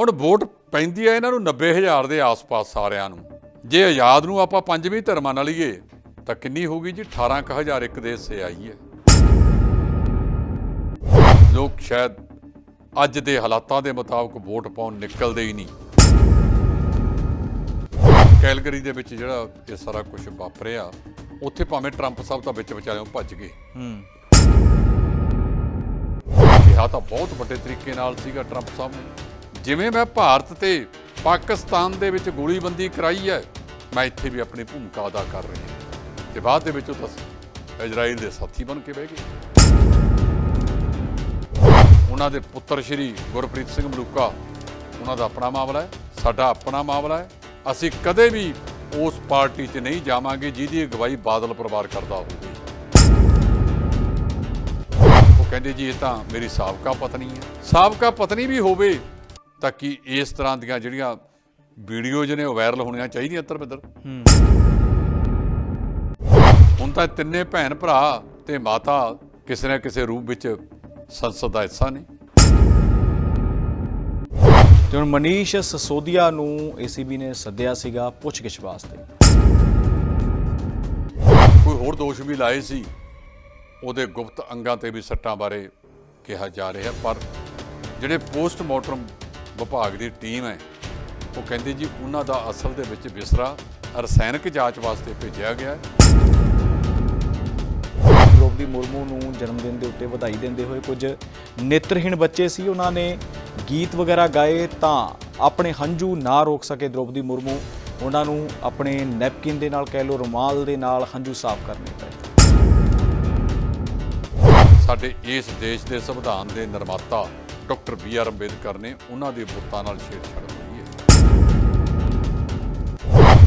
ਹੁਣ ਵੋਟ ਪੈਂਦੀ ਹੈ ਇਹਨਾਂ ਨੂੰ 90000 ਦੇ ਆਸ-ਪਾਸ ਸਾਰਿਆਂ ਨੂੰ। ਜੇ ਆਜ਼ਾਦ ਨੂੰ ਆਪਾਂ ਪੰਜਵੀਂ ਧਰਮਾਂ ਨਾਲ ਲਈਏ ਤਾਂ ਕਿੰਨੀ ਹੋਊਗੀ ਜੀ? 18000 ਇੱਕ ਦੇ ਸੇ ਆਈ ਹੈ। ਲੋਕ ਸ਼ਾਇਦ ਅੱਜ ਦੇ ਹਾਲਾਤਾਂ ਦੇ ਮੁਤਾਬਕ ਵੋਟ ਪਾਉਣ ਨਿਕਲਦੇ ਹੀ ਨਹੀਂ। ਕੈਲਗਰੀ ਦੇ ਵਿੱਚ ਜਿਹੜਾ ਇਹ ਸਾਰਾ ਕੁਝ ਵਾਪਰਿਆ ਉੱਥੇ ਭਾਵੇਂ ਟਰੰਪ ਸਾਹਿਬ ਤਾਂ ਵਿੱਚ ਵਿਚਾਲਿਓਂ ਭੱਜ ਗਏ। ਹੂੰ। ਕਿਹਾ ਤਾਂ ਬਹੁਤ ਵੱਡੇ ਤਰੀਕੇ ਨਾਲ ਸੀਗਾ ਟਰੰਪ ਸਾਹਿਬ ਨੇ। ਜਿਵੇਂ ਮੈਂ ਭਾਰਤ ਤੇ ਪਾਕਿਸਤਾਨ ਦੇ ਵਿੱਚ ਗੋਲੀਬੰਦੀ ਕਰਾਈ ਹੈ, ਮੈਂ ਇੱਥੇ ਵੀ ਆਪਣੀ ਭੂਮਿਕਾ ਅਦਾ ਕਰ ਰਹੀ ਹਾਂ। ਤੇ ਬਾਅਦ ਦੇ ਵਿੱਚ ਉਹ ਤਾਂ ਇਜ਼ਰਾਈਲ ਦੇ ਸਾਥੀ ਬਣ ਕੇ ਬਹਿ ਗਏ। ਉਹਨਾਂ ਦੇ ਪੁੱਤਰ ਸ਼੍ਰੀ ਗੁਰਪ੍ਰੀਤ ਸਿੰਘ ਮਲੂਕਾ, ਉਹਨਾਂ ਦਾ ਆਪਣਾ ਮਾਮਲਾ ਹੈ, ਸਾਡਾ ਆਪਣਾ ਮਾਮਲਾ ਹੈ। ਅਸੀਂ ਕਦੇ ਵੀ ਉਸ ਪਾਰਟੀ 'ਚ ਨਹੀਂ ਜਾਵਾਂਗੇ ਜਿਹਦੀ ਅਗਵਾਈ ਬਾਦਲ ਪਰਿਵਾਰ ਕਰਦਾ ਹੋਵੇ। ਉਹ ਕਹਿੰਦੇ ਜੀ, ਇਹ ਤਾਂ ਮੇਰੀ ਸਾਬਕਾ ਪਤਨੀ ਹੈ। ਸਾਬਕਾ ਪਤਨੀ ਵੀ ਹੋਵੇ ਤਾਂ ਕਿ ਇਸ ਤਰ੍ਹਾਂ ਦੀਆਂ ਜਿਹੜੀਆਂ ਵੀਡੀਓਜ਼ ਨੇ ਉਹ ਵਾਇਰਲ ਹੋਣੀਆਂ ਚਾਹੀਦੀਆਂ ਧਰਮਿੰਦਰ ਹੂੰ ਹੁਣ ਤਾਂ ਤਿੰਨੇ ਭੈਣ ਭਰਾ ਤੇ ਮਾਤਾ ਕਿਸੇ ਨਾ ਕਿਸੇ ਰੂਪ ਵਿੱਚ ਸੰਸਦ ਦਾ ਹਿੱਸਾ ਨੇ। ਤੇ ਹੁਣ ਮਨੀਸ਼ ਸਸੋਦੀਆ ਨੂੰ ਏਸੀਬੀ ਨੇ ਸੱਦਿਆ ਸੀਗਾ ਪੁੱਛਗਿੱਛ ਵਾਸਤੇ। ਕੋਈ ਹੋਰ ਦੋਸ਼ ਵੀ ਲਾਏ ਸੀ, ਉਹਦੇ ਗੁਪਤ ਅੰਗਾਂ ਤੇ ਵੀ ਸੱਟਾਂ ਬਾਰੇ ਕਿਹਾ ਜਾ ਰਿਹਾ, ਪਰ ਜਿਹੜੇ ਪੋਸਟਮਾਰਟਮ ਵਿਭਾਗ ਦੀ ਟੀਮ ਹੈ। ਉਹ ਕਹਿੰਦੇ ਜੀ ਉਹਨਾਂ ਦਾ ਅਸਲ ਦੇ ਵਿੱਚ ਵਿਸਰਾ ਰਸਾਇਣਕ ਜਾਂਚ ਵਾਸਤੇ ਭੇਜਿਆ ਗਿਆ ਹੈ। ਦ੍ਰੋਪਦੀ ਮੁਰਮੂ ਨੂੰ ਜਨਮ ਦਿਨ ਦੇ ਉੱਤੇ ਵਧਾਈ ਦਿੰਦੇ ਹੋਏ ਕੁਝ ਨੇਤਰਹੀਣ ਬੱਚੇ ਸੀ। ਉਹਨਾਂ ਨੇ ਗੀਤ ਵਗੈਰਾ ਗਾਏ ਤਾਂ ਆਪਣੇ ਹੰਝੂ ਨਾ ਰੋਕ ਸਕੇ ਦ੍ਰੋਪਦੀ ਮੁਰਮੂ। ਉਹਨਾਂ ਨੂੰ ਆਪਣੇ ਨੈਪਕਿਨ ਦੇ ਨਾਲ ਕਹਿ ਲੋ ਰੁਮਾਲ ਦੇ ਨਾਲ ਹੰਝੂ ਸਾਫ਼ ਕਰਨੇ ਪਏ। ਸਾਡੇ ਇਸ ਦੇਸ਼ ਦੇ ਸੰਵਿਧਾਨ ਦੇ ਨਿਰਮਾਤਾ ਡਾਕਟਰ ਬੀ ਆਰ ਅੰਬੇਦਕਰ ਨੇ ਉਹਨਾਂ ਦੇ ਬੁੱਤਾਂ ਨਾਲ ਛੇੜਛਾੜ ਹੋਈ ਹੈ।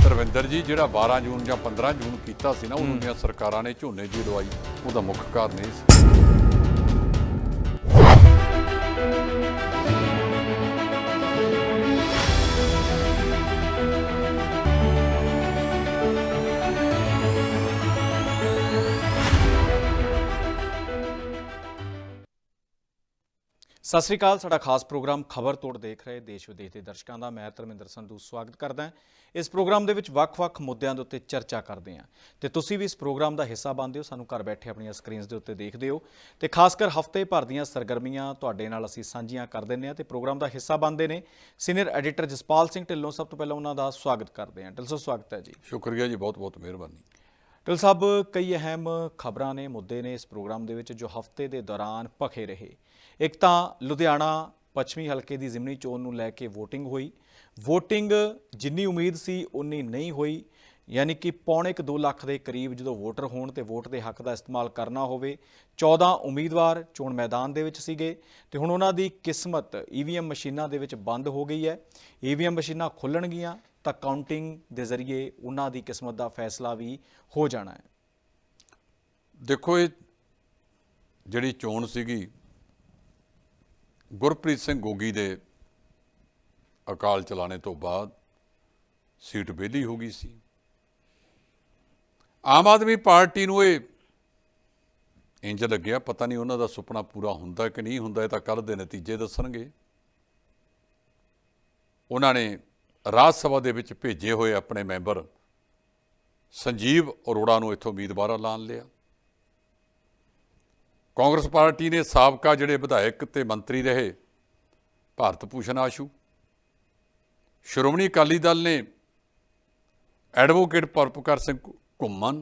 ਧਰਮਿੰਦਰ ਜੀ ਜਿਹੜਾ 12 ਜੂਨ ਜਾਂ 15 ਜੂਨ ਕੀਤਾ ਸੀ ਨਾ ਉਦੋਂ ਦੀਆਂ ਸਰਕਾਰਾਂ ਨੇ ਝੋਨੇ ਦੀ ਲਵਾਈ ਉਹਦਾ ਮੁੱਖ ਕਾਰਨ ਇਹ ਸੀ। ਸਤਿ ਸ੍ਰੀ ਅਕਾਲ ਸਾਡਾ ਖਾਸ ਪ੍ਰੋਗਰਾਮ ਖਬਰ ਤੋੜ ਦੇਖ ਰਹੇ ਦੇਸ਼ ਵਿਦੇਸ਼ ਦੇ ਦਰਸ਼ਕਾਂ ਦਾ। ਮੈਂ ਧਰਮਿੰਦਰ ਸੰਧੂ ਸਵਾਗਤ ਕਰਦਾ ਹਾਂ। ਇਸ ਪ੍ਰੋਗਰਾਮ ਦੇ ਵਿੱਚ ਵੱਖ-ਵੱਖ ਮੁੱਦਿਆਂ ਦੇ ਉੱਤੇ ਚਰਚਾ ਕਰਦੇ ਹਾਂ। ਤੇ ਤੁਸੀਂ ਵੀ ਇਸ ਪ੍ਰੋਗਰਾਮ ਦਾ ਹਿੱਸਾ ਬਣਦੇ ਹੋ ਸਾਨੂੰ ਘਰ ਬੈਠੇ ਆਪਣੀਆਂ ਸਕਰੀਨਸ ਦੇ ਉੱਤੇ ਦੇਖਦੇ ਹੋ। ਤੇ ਖਾਸ ਕਰ ਹਫ਼ਤੇ ਭਰ ਦੀਆਂ ਸਰਗਰਮੀਆਂ ਤੁਹਾਡੇ ਨਾਲ ਅਸੀਂ ਸਾਂਝੀਆਂ ਕਰ ਦਿੰਦੇ ਹਾਂ ਤੇ ਪ੍ਰੋਗਰਾਮ ਦਾ ਹਿੱਸਾ ਬਣਦੇ ਨੇ। ਸੀਨੀਅਰ ਐਡੀਟਰ ਜਸਪਾਲ ਸਿੰਘ ਢਿੱਲੋਂ ਸਭ ਤੋਂ ਪਹਿਲਾਂ ਉਹਨਾਂ ਦਾ ਸਵਾਗਤ ਕਰਦੇ ਹਾਂ। ਢਿੱਲੋਂ ਸਵਾਗਤ ਹੈ ਜੀ। ਸ਼ੁਕਰੀਆ ਜੀ ਬਹੁਤ ਬਹੁਤ ਮਿਹਰਬਾਨੀ। ਢਿੱਲ ਸਾਹਿਬ ਕਈ ਅਹਿਮ ਖਬਰਾਂ ਨੇ ਮੁੱਦੇ ਨੇ ਇਸ ਪ੍ਰੋਗਰਾਮ ਦੇ ਵਿੱਚ ਜੋ ਹਫ਼ਤੇ ਦੇ ਦੌਰਾਨ ਭਖੇ ਰਹੇ। ਇੱਕ ਤਾਂ ਲੁਧਿਆਣਾ ਪੱਛਮੀ ਹਲਕੇ ਦੀ ਜ਼ਿਮਨੀ ਚੋਣ ਨੂੰ ਲੈ ਕੇ VOTING ਹੋਈ। VOTING ਜਿੰਨੀ ਉਮੀਦ ਸੀ, ਉਨੀ ਨਹੀਂ ਹੋਈ। ਯਾਨੀ ਕਿ ਪੌਣੇ 2 ਲੱਖ ਦੇ ਕਰੀਬ ਜਦੋਂ ਵੋਟਰ ਹੋਣ ਤੇ ਵੋਟ ਦੇ ਹੱਕ ਦਾ ਇਸਤੇਮਾਲ ਕਰਨਾ ਹੋਵੇ 14 ਉਮੀਦਵਾਰ ਚੋਣ ਮੈਦਾਨ ਦੇ ਵਿੱਚ ਸੀਗੇ ਤੇ ਹੁਣ ਉਹਨਾਂ ਦੀ ਕਿਸਮਤ EVM ਮਸ਼ੀਨਾਂ ਦੇ ਵਿੱਚ ਬੰਦ ਹੋ ਗਈ ਹੈ। EVM ਮਸ਼ੀਨਾਂ ਖੁੱਲਣਗੀਆਂ ਤਾਂ ਕਾਊਂਟਿੰਗ ਦੇ ਜ਼ਰੀਏ ਉਹਨਾਂ ਦੀ ਕਿਸਮਤ ਦਾ ਫੈਸਲਾ ਵੀ ਹੋ ਜਾਣਾ ਹੈ। ਦੇਖੋ ਇਹ ਜਿਹੜੀ ਚੋਣ ਸੀਗੀ ਗੁਰਪ੍ਰੀਤ ਸਿੰਘ ਗੋਗੀ ਦੇ ਅਕਾਲ ਚਲਾਣੇ ਤੋਂ ਬਾਅਦ ਸੀਟ ਵਿਹਲੀ ਹੋ ਗਈ ਸੀ। ਆਮ ਆਦਮੀ ਪਾਰਟੀ ਨੂੰ ਇਹ ਇੰਜ ਲੱਗਿਆ, ਪਤਾ ਨਹੀਂ ਉਹਨਾਂ ਦਾ ਸੁਪਨਾ ਪੂਰਾ ਹੁੰਦਾ ਕਿ ਨਹੀਂ ਹੁੰਦਾ, ਇਹ ਤਾਂ ਕੱਲ ਦੇ ਨਤੀਜੇ ਦੱਸਣਗੇ। ਉਹਨਾਂ ਨੇ ਰਾਜ ਸਭਾ ਦੇ ਵਿੱਚ ਭੇਜੇ ਹੋਏ ਆਪਣੇ ਮੈਂਬਰ ਸੰਜੀਵ ਅਰੋੜਾ ਨੂੰ ਇੱਥੋਂ ਉਮੀਦਵਾਰ ਐਲਾਨ ਲਿਆ। ਕਾਂਗਰਸ ਪਾਰਟੀ ਨੇ ਸਾਬਕਾ ਜਿਹੜੇ ਵਿਧਾਇਕ ਤੇ ਮੰਤਰੀ ਰਹੇ ਭਾਰਤ ਭੂਸ਼ਣ ਆਸ਼ੂ। ਸ਼੍ਰੋਮਣੀ ਅਕਾਲੀ ਦਲ ਨੇ ਐਡਵੋਕੇਟ ਪਰਪਕਾਰ ਸਿੰਘ ਘੁੰਮਣ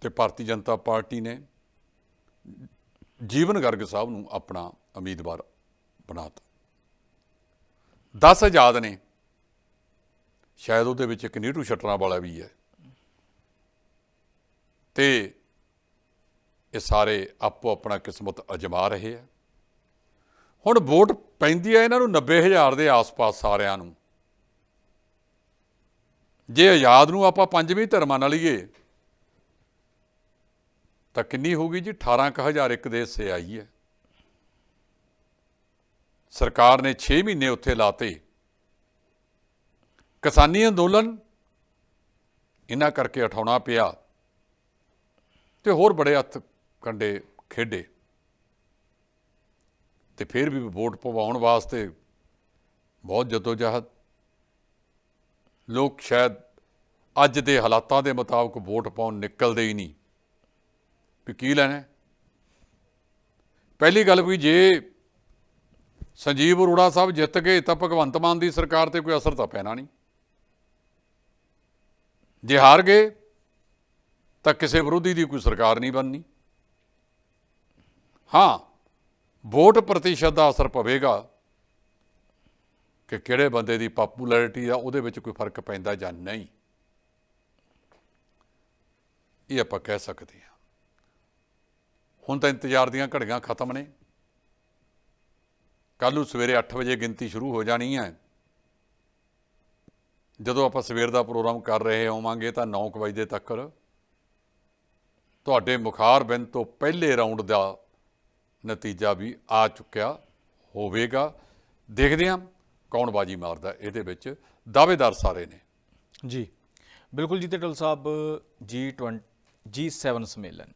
ਤੇ ਭਾਰਤੀ ਜਨਤਾ ਪਾਰਟੀ ਨੇ ਜੀਵਨ ਗਰਗ ਸਾਹਿਬ ਨੂੰ ਆਪਣਾ ਉਮੀਦਵਾਰ ਬਣਾਤਾ। 10 ਆਜ਼ਾਦ ਨੇ। ਸ਼ਾਇਦ ਉਹਦੇ ਵਿੱਚ ਇੱਕ ਨੀਟੂ ਸ਼ਟਰਾਂ ਵਾਲਾ ਵੀ ਹੈ। ਤੇ ਇਹ ਸਾਰੇ ਆਪੋ ਆਪਣਾ ਕਿਸਮਤ ਅਜਮਾ ਰਹੇ ਆ। ਹੁਣ ਵੋਟ ਪੈਂਦੀ ਹੈ ਇਹਨਾਂ ਨੂੰ 90000 ਦੇ ਆਸ-ਪਾਸ ਸਾਰਿਆਂ ਨੂੰ। ਜੇ ਆਜ਼ਾਦ ਨੂੰ ਆਪਾਂ ਪੰਜਵੀਂ ਧਰਮਾਂ ਨਾਲ ਲਈਏ, ਤਾਂ ਕਿੰਨੀ ਹੋਊਗੀ ਜੀ? 18000 ਇੱਕ ਦੇ ਸੇ ਆਈ ਹੈ। ਸਰਕਾਰ ਨੇ 6 ਮਹੀਨੇ ਉੱਥੇ ਲਾਤੇ। ਕਿਸਾਨੀ ਅੰਦੋਲਨ ਇਹਨਾਂ ਕਰਕੇ ਉਠਾਉਣਾ ਪਿਆ ਤੇ ਹੋਰ ਬੜੇ ਹੱਥ ਕੰਡੇ ਖੇਡੇ ਤੇ ਫਿਰ ਵੀ ਵੋਟ ਪਵਾਉਣ ਵਾਸਤੇ ਬਹੁਤ ਜਦੋਜਹਦ। ਲੋਕ ਸ਼ਾਇਦ ਅੱਜ ਦੇ ਹਾਲਾਤਾਂ ਦੇ ਮੁਤਾਬਕ ਵੋਟ ਪਾਉਣ ਨਿਕਲਦੇ ਹੀ ਨਹੀਂ। ਵੀ ਕੀ ਲੈਣਾ ਪਹਿਲੀ ਗੱਲ ਵੀ ਜੇ ਸੰਜੀਵ ਅਰੋੜਾ ਸਾਹਿਬ ਜਿੱਤ ਗਏ ਤਾਂ ਭਗਵੰਤ ਮਾਨ ਦੀ ਸਰਕਾਰ ਤੇ ਕੋਈ ਅਸਰ ਤਾਂ ਪੈਣਾ ਨਹੀਂ। ਜੇ ਹਾਰ ਗਏ ਤਾਂ ਕਿਸੇ ਵਿਰੋਧੀ ਦੀ ਕੋਈ ਸਰਕਾਰ ਨਹੀਂ ਬਣਨੀ। ਹਾਂ, ਵੋਟ ਪ੍ਰਤੀਸ਼ਤ ਦਾ ਅਸਰ ਪਵੇਗਾ ਕਿ ਕਿਹੜੇ ਬੰਦੇ ਦੀ ਪਪੂਲੈਰਿਟੀ ਆ, ਉਹਦੇ ਵਿੱਚ ਕੋਈ ਫ਼ਰਕ ਪੈਂਦਾ ਜਾਂ ਨਹੀਂ। ਇਹ ਆਪਾਂ ਕਹਿ ਸਕਦੇ ਹਾਂ। ਹੁਣ ਤਾਂ ਇੰਤਜ਼ਾਰ ਦੀਆਂ ਘੜੀਆਂ ਖਤਮ ਨੇ। ਕੱਲ੍ਹ ਨੂੰ ਸਵੇਰੇ 8 ਵਜੇ ਗਿਣਤੀ ਸ਼ੁਰੂ ਹੋ ਜਾਣੀ ਹੈ। ਜਦੋਂ ਆਪਾਂ ਸਵੇਰ ਦਾ ਪ੍ਰੋਗਰਾਮ ਕਰ ਰਹੇ ਹੋਵਾਂਗੇ ਤਾਂ 9 ਕੁ ਵਜੇ ਤੱਕ ਤੁਹਾਡੇ ਮੁਖਾਰ ਬਿੰਦ ਤੋਂ ਪਹਿਲੇ ਰਾਉਂਡ ਦਾ ਨਤੀਜਾ ਵੀ ਆ ਚੁੱਕਿਆ ਹੋਵੇਗਾ। ਦੇਖਦੇ ਹਾਂ ਕੌਣ ਬਾਜੀ ਮਾਰਦਾ, ਇਹਦੇ ਵਿੱਚ ਦਾਅਵੇਦਾਰ ਸਾਰੇ ਨੇ। ਜੀ, ਬਿਲਕੁਲ ਜੀ ਤੇ ਢਲ ਸਾਹਿਬ G20 G7 ਸੰਮੇਲਨ।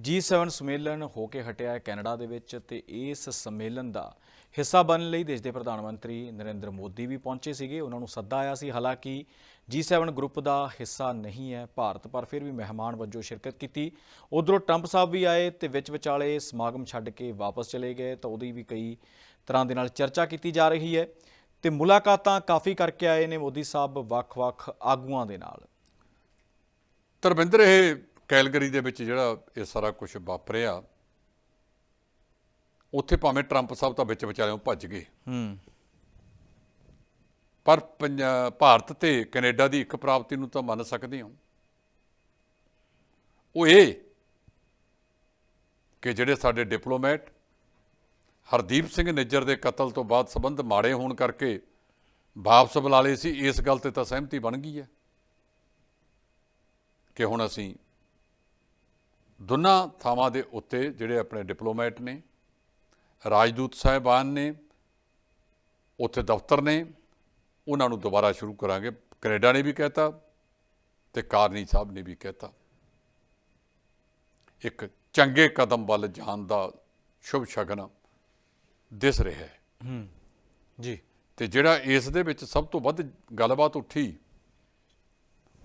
G7 ਸੰਮੇਲਨ ਹੋ ਕੇ ਹਟਿਆ ਹੈ ਕੈਨੇਡਾ ਦੇ ਵਿੱਚ ਤੇ ਇਸ ਸੰਮੇਲਨ ਦਾ ਹਿੱਸਾ ਬਣਨ ਲਈ ਦੇਸ਼ ਦੇ ਪ੍ਰਧਾਨ ਮੰਤਰੀ ਨਰਿੰਦਰ ਮੋਦੀ ਵੀ ਪਹੁੰਚੇ ਸੀਗੇ। ਉਹਨਾਂ ਨੂੰ ਸੱਦਾ ਆਇਆ ਸੀ। ਹਾਲਾਂਕਿ G7 ਗਰੁੱਪ ਦਾ ਹਿੱਸਾ ਨਹੀਂ ਹੈ ਭਾਰਤ ਪਰ ਫਿਰ ਵੀ ਮਹਿਮਾਨ ਵਜੋਂ ਸ਼ਿਰਕਤ ਕੀਤੀ। ਉਧਰੋਂ ਟਰੰਪ ਸਾਹਿਬ ਵੀ ਆਏ ਤੇ ਵਿੱਚ ਵਿਚਾਲੇ ਸਮਾਗਮ ਛੱਡ ਕੇ ਵਾਪਸ ਚਲੇ ਗਏ ਤਾਂ ਉਹਦੀ ਵੀ ਕਈ ਤਰ੍ਹਾਂ ਦੇ ਨਾਲ ਚਰਚਾ ਕੀਤੀ ਜਾ ਰਹੀ ਹੈ। ਤੇ ਮੁਲਾਕਾਤਾਂ ਕਾਫੀ ਕਰਕੇ ਆਏ ਨੇ ਮੋਦੀ ਸਾਹਿਬ ਵੱਖ-ਵੱਖ ਆਗੂਆਂ ਦੇ ਨਾਲ। ਧਰਮਿੰਦਰ ਇਹ ਕੈਲਗਰੀ ਦੇ ਵਿੱਚ ਜਿਹੜਾ ਇਹ ਸਾਰਾ ਕੁਝ ਵਾਪਰਿਆ ਉੱਥੇ ਭਾਵੇਂ ਟਰੰਪ ਸਾਹਿਬ ਤਾਂ ਵਿੱਚ ਵਿਚਾਲਿਓਂ ਭੱਜ ਗਏ। ਹੂੰ। ਪਰ ਪੰਜਾ- ਭਾਰਤ ਤੇ ਕੈਨੇਡਾ ਦੀ ਇੱਕ ਪ੍ਰਾਪਤੀ ਨੂੰ ਤਾਂ ਮੰਨ ਸਕਦੇ ਹਾਂ। ਉਹ ਇਹ ਕਿ ਜਿਹੜੇ ਸਾਡੇ ਡਿਪਲੋਮੈਟ ਹਰਦੀਪ ਸਿੰਘ ਨਿੱਜਰ ਦੇ ਕਤਲ ਤੋਂ ਬਾਅਦ ਸਬੰਧ ਮਾੜੇ ਹੋਣ ਕਰਕੇ ਵਾਪਸ ਬੁਲਾ ਲਏ ਸੀ, ਇਸ ਗੱਲ ਤੇ ਤਾਂ ਸਹਿਮਤੀ ਬਣ ਗਈ ਹੈ ਕਿ ਹੁਣ ਅਸੀਂ ਦੋਨਾਂ ਥਾਵਾਂ ਦੇ ਉੱਤੇ ਜਿਹੜੇ ਆਪਣੇ ਡਿਪਲੋਮੈਟ ਨੇ, ਰਾਜਦੂਤ ਸਾਹਿਬਾਨ ਨੇ, ਉੱਥੇ ਦਫ਼ਤਰ ਨੇ ਉਹਨਾਂ ਨੂੰ ਦੁਬਾਰਾ ਸ਼ੁਰੂ ਕਰਾਂਗੇ। ਕੈਨੇਡਾ ਨੇ ਵੀ ਕਹਿਤਾ ਤੇ ਕਾਰਨੀ ਸਾਹਿਬ ਨੇ ਵੀ ਕਹਿਤਾ। ਇੱਕ ਚੰਗੇ ਕਦਮ ਵੱਲ ਜਾਣ ਦਾ ਸ਼ੁਭ ਸ਼ਗਨ ਦਿਸ ਰਿਹਾ ਹੈ। ਹੂੰ ਜੀ। ਤੇ ਜਿਹੜਾ ਇਸ ਦੇ ਵਿੱਚ ਸਭ ਤੋਂ ਵੱਧ ਗੱਲਬਾਤ ਉੱਠੀ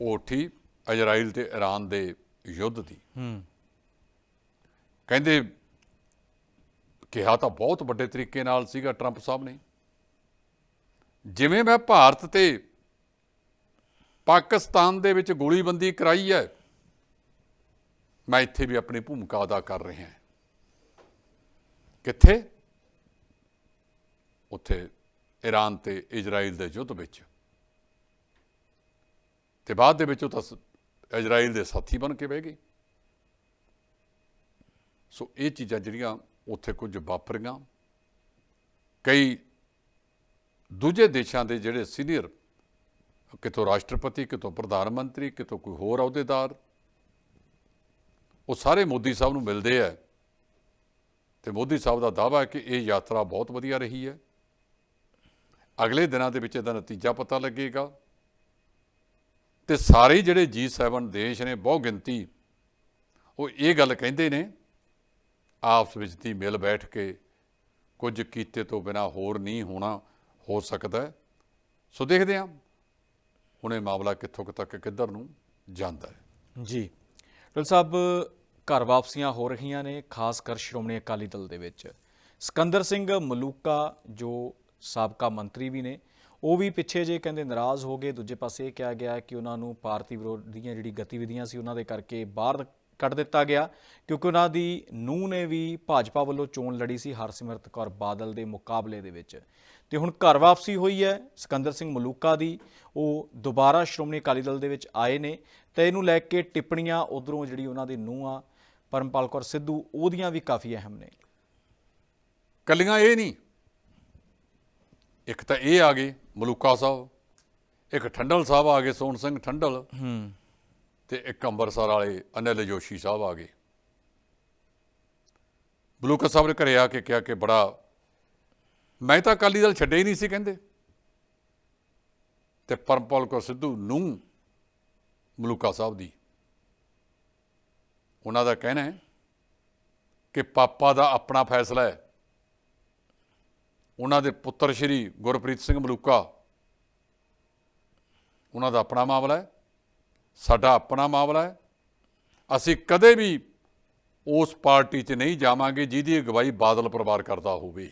ਉਹ ਉੱਠੀ ਇਜ਼ਰਾਈਲ ਤੇ ਈਰਾਨ ਦੇ ਯੁੱਧ ਦੀ। ਹੂੰ। ਕਹਿੰਦੇ ਕਿਹਾ ਤਾਂ ਬਹੁਤ ਵੱਡੇ ਤਰੀਕੇ ਨਾਲ ਸੀਗਾ ਟਰੰਪ ਸਾਹਿਬ ਨੇ। ਜਿਵੇਂ ਮੈਂ ਭਾਰਤ ਤੇ ਪਾਕਿਸਤਾਨ ਦੇ ਵਿੱਚ ਗੋਲੀਬੰਦੀ ਕਰਾਈ ਹੈ, ਮੈਂ ਇੱਥੇ ਵੀ ਆਪਣੀ ਭੂਮਿਕਾ ਅਦਾ ਕਰ ਰਿਹਾ ਹਾਂ। ਕਿੱਥੇ? ਉੱਥੇ ਈਰਾਨ ਤੇ ਇਜ਼ਰਾਈਲ ਦੇ ਯੁੱਧ ਵਿੱਚ। ਤੇ ਬਾਅਦ ਦੇ ਵਿੱਚ ਉਹ ਤਾਂ ਇਜ਼ਰਾਈਲ ਦੇ ਸਾਥੀ ਬਣ ਕੇ ਬਹਿ ਗਏ। ਸੋ ਇਹ ਚੀਜ਼ਾਂ ਜਿਹੜੀਆਂ ਉੱਥੇ ਕੁਝ ਵਾਪਰੀਆਂ। ਕਈ ਦੂਜੇ ਦੇਸ਼ਾਂ ਦੇ ਜਿਹੜੇ ਸੀਨੀਅਰ, ਕਿਤੋਂ ਰਾਸ਼ਟਰਪਤੀ, ਕਿਤੋਂ ਪ੍ਰਧਾਨ ਮੰਤਰੀ, ਕਿਤੋਂ ਕੋਈ ਹੋਰ ਅਹੁਦੇਦਾਰ, ਉਹ ਸਾਰੇ ਮੋਦੀ ਸਾਹਿਬ ਨੂੰ ਮਿਲਦੇ ਆ। ਤੇ ਮੋਦੀ ਸਾਹਿਬ ਦਾ ਦਾਅਵਾ ਹੈ ਕਿ ਇਹ ਯਾਤਰਾ ਬਹੁਤ ਵਧੀਆ ਰਹੀ ਹੈ। ਅਗਲੇ ਦਿਨਾਂ ਦੇ ਵਿੱਚ ਇਹਦਾ ਨਤੀਜਾ ਪਤਾ ਲੱਗੇਗਾ। ਤੇ ਸਾਰੇ ਹੀ ਜਿਹੜੇ G7 ਦੇਸ਼ ਨੇ, ਬਹੁ ਗਿਣਤੀ, ਉਹ ਇਹ ਗੱਲ ਕਹਿੰਦੇ ਨੇ, ਆਪਸ ਵਿੱਚ ਦੀ ਮਿਲ ਬੈਠ ਕੇ ਕੁਝ ਕੀਤੇ ਤੋਂ ਬਿਨਾ ਹੋਰ ਨਹੀਂ ਹੋਣਾ। ਹੋ ਸਕਦਾ ਹੈ। ਸੋ ਦੇਖਦੇ ਹਾਂ ਹੁਣ ਇਹ ਮਾਮਲਾ ਕਿੱਥੋਂ ਤੱਕ ਕਿੱਧਰ ਨੂੰ ਜਾਂਦਾ ਹੈ। ਜੀ। ਢਲ ਸਾਹਿਬ, ਘਰ ਵਾਪਸੀਆਂ ਹੋ ਰਹੀਆਂ ਨੇ, ਖਾਸ ਕਰ ਸ਼੍ਰੋਮਣੀ ਅਕਾਲੀ ਦਲ ਦੇ ਵਿੱਚ। ਸਿਕੰਦਰ ਸਿੰਘ ਮਲੂਕਾ, ਜੋ ਸਾਬਕਾ ਮੰਤਰੀ ਵੀ ਨੇ, ਉਹ ਵੀ ਪਿੱਛੇ ਜੇ ਕਹਿੰਦੇ ਨਾਰਾਜ਼ ਹੋ ਗਏ। ਦੂਜੇ ਪਾਸੇ ਇਹ ਕਿਹਾ ਗਿਆ ਕਿ ਉਹਨਾਂ ਨੂੰ ਭਾਰਤੀ ਵਿਰੋਧੀਆਂ ਜਿਹੜੀ ਗਤੀਵਿਧੀਆਂ ਸੀ, ਉਹਨਾਂ ਦੇ ਕਰਕੇ ਬਾਹਰ ਕੱਢ ਦਿੱਤਾ ਗਿਆ, ਕਿਉਂਕਿ ਉਹਨਾਂ ਦੀ ਨੂੰਹ ਨੇ ਵੀ ਭਾਜਪਾ ਵੱਲੋਂ ਚੋਣ ਲੜੀ ਸੀ ਹਰਸਿਮਰਤ ਕੌਰ ਬਾਦਲ ਦੇ ਮੁਕਾਬਲੇ ਦੇ ਵਿੱਚ। ਤੇ ਹੁਣ ਘਰ ਵਾਪਸੀ ਹੋਈ ਹੈ ਸਿਕੰਦਰ ਸਿੰਘ ਮਲੂਕਾ ਦੀ। ਉਹ ਦੁਬਾਰਾ ਸ਼੍ਰੋਮਣੀ ਅਕਾਲੀ ਦਲ ਦੇ ਵਿੱਚ ਆਏ ਨੇ ਤੇ ਇਹਨੂੰ ਲੈ ਕੇ ਟਿੱਪਣੀਆਂ ਉਧਰੋਂ ਜਿਹੜੀ ਉਹਨਾਂ ਦੀ ਨੂੰਹ ਆ ਪਰਮਪਾਲ ਕੌਰ ਸਿੱਧੂ ਉਹਦੀਆਂ ਵੀ ਕਾਫੀ ਅਹਿਮ ਨੇ। ਕੱਲੀਆਂ ਇਹ ਨਹੀਂ। ਇੱਕ ਤਾਂ ਇਹ ਆ ਗਏ ਮਲੂਕਾ ਸਾਹਿਬ ਇੱਕ ਠੰਡਲ ਸਾਹਿਬ ਆ ਗਏ ਸੋਹਣ ਸਿੰਘ ਠੰਡਲ ਹੂੰ। ਤੇ ਇੱਕ ਅੰਮ੍ਰਿਤਸਰ ਵਾਲੇ ਅਨਿਲ ਜੋਸ਼ੀ ਸਾਹਿਬ ਆ ਗਏ। ਮਲੂਕਾ ਸਾਹਿਬ ਨੇ ਘਰੇ ਆ ਕੇ ਕਿਹਾ ਕਿ ਬੜਾ ਮੈਂ ਤਾਂ ਅਕਾਲੀ ਦਲ ਛੱਡੇ ਹੀ ਨਹੀਂ ਸੀ ਕਹਿੰਦੇ। ਤੇ ਪਰਮਪਾਲ ਕੌਰ ਸਿੱਧੂ ਨੂੰ ਮਲੂਕਾ ਸਾਹਿਬ ਦੀ। ਉਹਨਾਂ ਦਾ ਕਹਿਣਾ ਹੈ ਕਿ ਪਾਪਾ ਦਾ ਆਪਣਾ ਫੈਸਲਾ ਹੈ। ਉਹਨਾਂ ਦੇ ਪੁੱਤਰ ਸ਼੍ਰੀ ਗੁਰਪ੍ਰੀਤ ਸਿੰਘ ਮਲੂਕਾ, ਉਹਨਾਂ ਦਾ ਆਪਣਾ ਮਾਮਲਾ ਹੈ, ਸਾਡਾ ਆਪਣਾ ਮਾਮਲਾ ਹੈ। ਅਸੀਂ ਕਦੇ ਵੀ ਉਸ ਪਾਰਟੀ 'ਚ ਨਹੀਂ ਜਾਵਾਂਗੇ ਜਿਹਦੀ ਅਗਵਾਈ ਬਾਦਲ ਪਰਿਵਾਰ ਕਰਦਾ ਹੋਵੇ।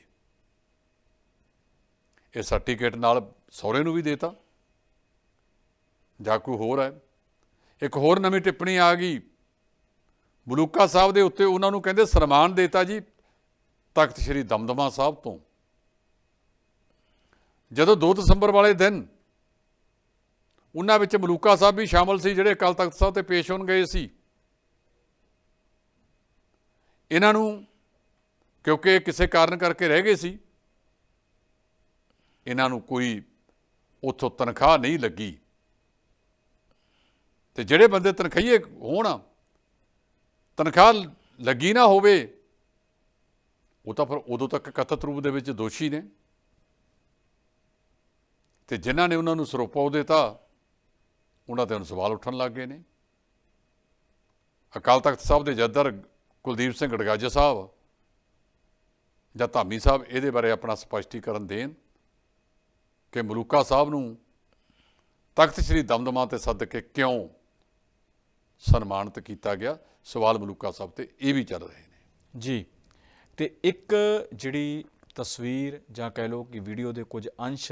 ਇਹ ਸਰਟੀਫਿਕੇਟ ਨਾਲ ਸਹੁਰੇ ਨੂੰ ਵੀ ਦੇਤਾ। ਜਾਂ ਕੋਈ ਹੋਰ ਹੈ। ਇੱਕ ਹੋਰ ਨਵੀਂ ਟਿੱਪਣੀ ਆ ਗਈ। ਮਲੂਕਾ ਸਾਹਿਬ ਦੇ ਉੱਤੇ ਉਹਨਾਂ ਨੂੰ ਕਹਿੰਦੇ ਸਨਮਾਨ ਦੇਤਾ ਜੀ ਤਖਤ ਸ੍ਰੀ ਦਮਦਮਾ ਸਾਹਿਬ ਤੋਂ। ਜਦੋਂ 2 ਦਸੰਬਰ ਵਾਲੇ ਦਿਨ ਉਹਨਾਂ ਵਿੱਚ ਮਲੂਕਾ ਸਾਹਿਬ ਵੀ ਸ਼ਾਮਲ ਸੀ, ਜਿਹੜੇ ਅਕਾਲ ਤਖਤ ਸਾਹਿਬ ਤੇ ਪੇਸ਼ ਹੋਣ ਗਏ ਸੀ। ਇਹਨਾਂ ਨੂੰ ਕਿਉਂਕਿ ਕਿਸੇ ਕਾਰਨ ਕਰਕੇ ਰਹਿ ਗਏ ਸੀ ਇਹਨਾਂ ਨੂੰ ਕੋਈ ਉੱਥੋਂ ਤਨਖਾਹ ਨਹੀਂ ਲੱਗੀ। ਤੇ ਜਿਹੜੇ ਬੰਦੇ ਤਨਖਾਹੀਏ ਹੋਣ, ਤਨਖਾਹ ਲੱਗੀ ਨਾ ਹੋਵੇ, ਉਹ ਤਾਂ ਫਿਰ ਉਦੋਂ ਤੱਕ ਕਥਿਤ ਰੂਪ ਦੇ ਵਿੱਚ ਦੋਸ਼ੀ ਨੇ। ਤੇ ਜਿਨ੍ਹਾਂ ਨੇ ਉਹਨਾਂ ਨੂੰ ਸਰੋਪਾ ਦਿੱਤਾ, ਉਹਨਾਂ ਤੇ ਹੁਣ ਸਵਾਲ ਉੱਠਣ ਲੱਗ ਗਏ ਨੇ। ਅਕਾਲ ਤਖਤ ਸਾਹਿਬ ਦੇ ਜੱਦਰ ਕੁਲਦੀਪ ਸਿੰਘ ਗੜਗਾਜਾ ਸਾਹਿਬ ਜਾਂ ਧਾਮੀ ਸਾਹਿਬ, ਇਹਦੇ ਬਾਰੇ ਆਪਣਾ ਸਪਸ਼ਟੀਕਰਨ ਦੇਣ। ਕਿ ਮਲੂਕਾ ਸਾਹਿਬ ਨੂੰ ਤਖਤ ਸ੍ਰੀ ਦਮਦਮਾ ਤੇ ਸੱਦ ਕੇ ਕਿਉਂ ਸਨਮਾਨਿਤ ਕੀਤਾ ਗਿਆ? ਸਵਾਲ ਮਲੂਕਾ ਸਾਹਿਬ ਤੇ ਇਹ ਵੀ ਚੱਲ ਰਹੇ ਨੇ। ਜੀ, ਤੇ ਇੱਕ ਜਿਹੜੀ ਤਸਵੀਰ ਜਾਂ ਕਹਿ ਲਓ ਕਿ ਵੀਡੀਓ ਦੇ ਕੁਝ ਅੰਸ਼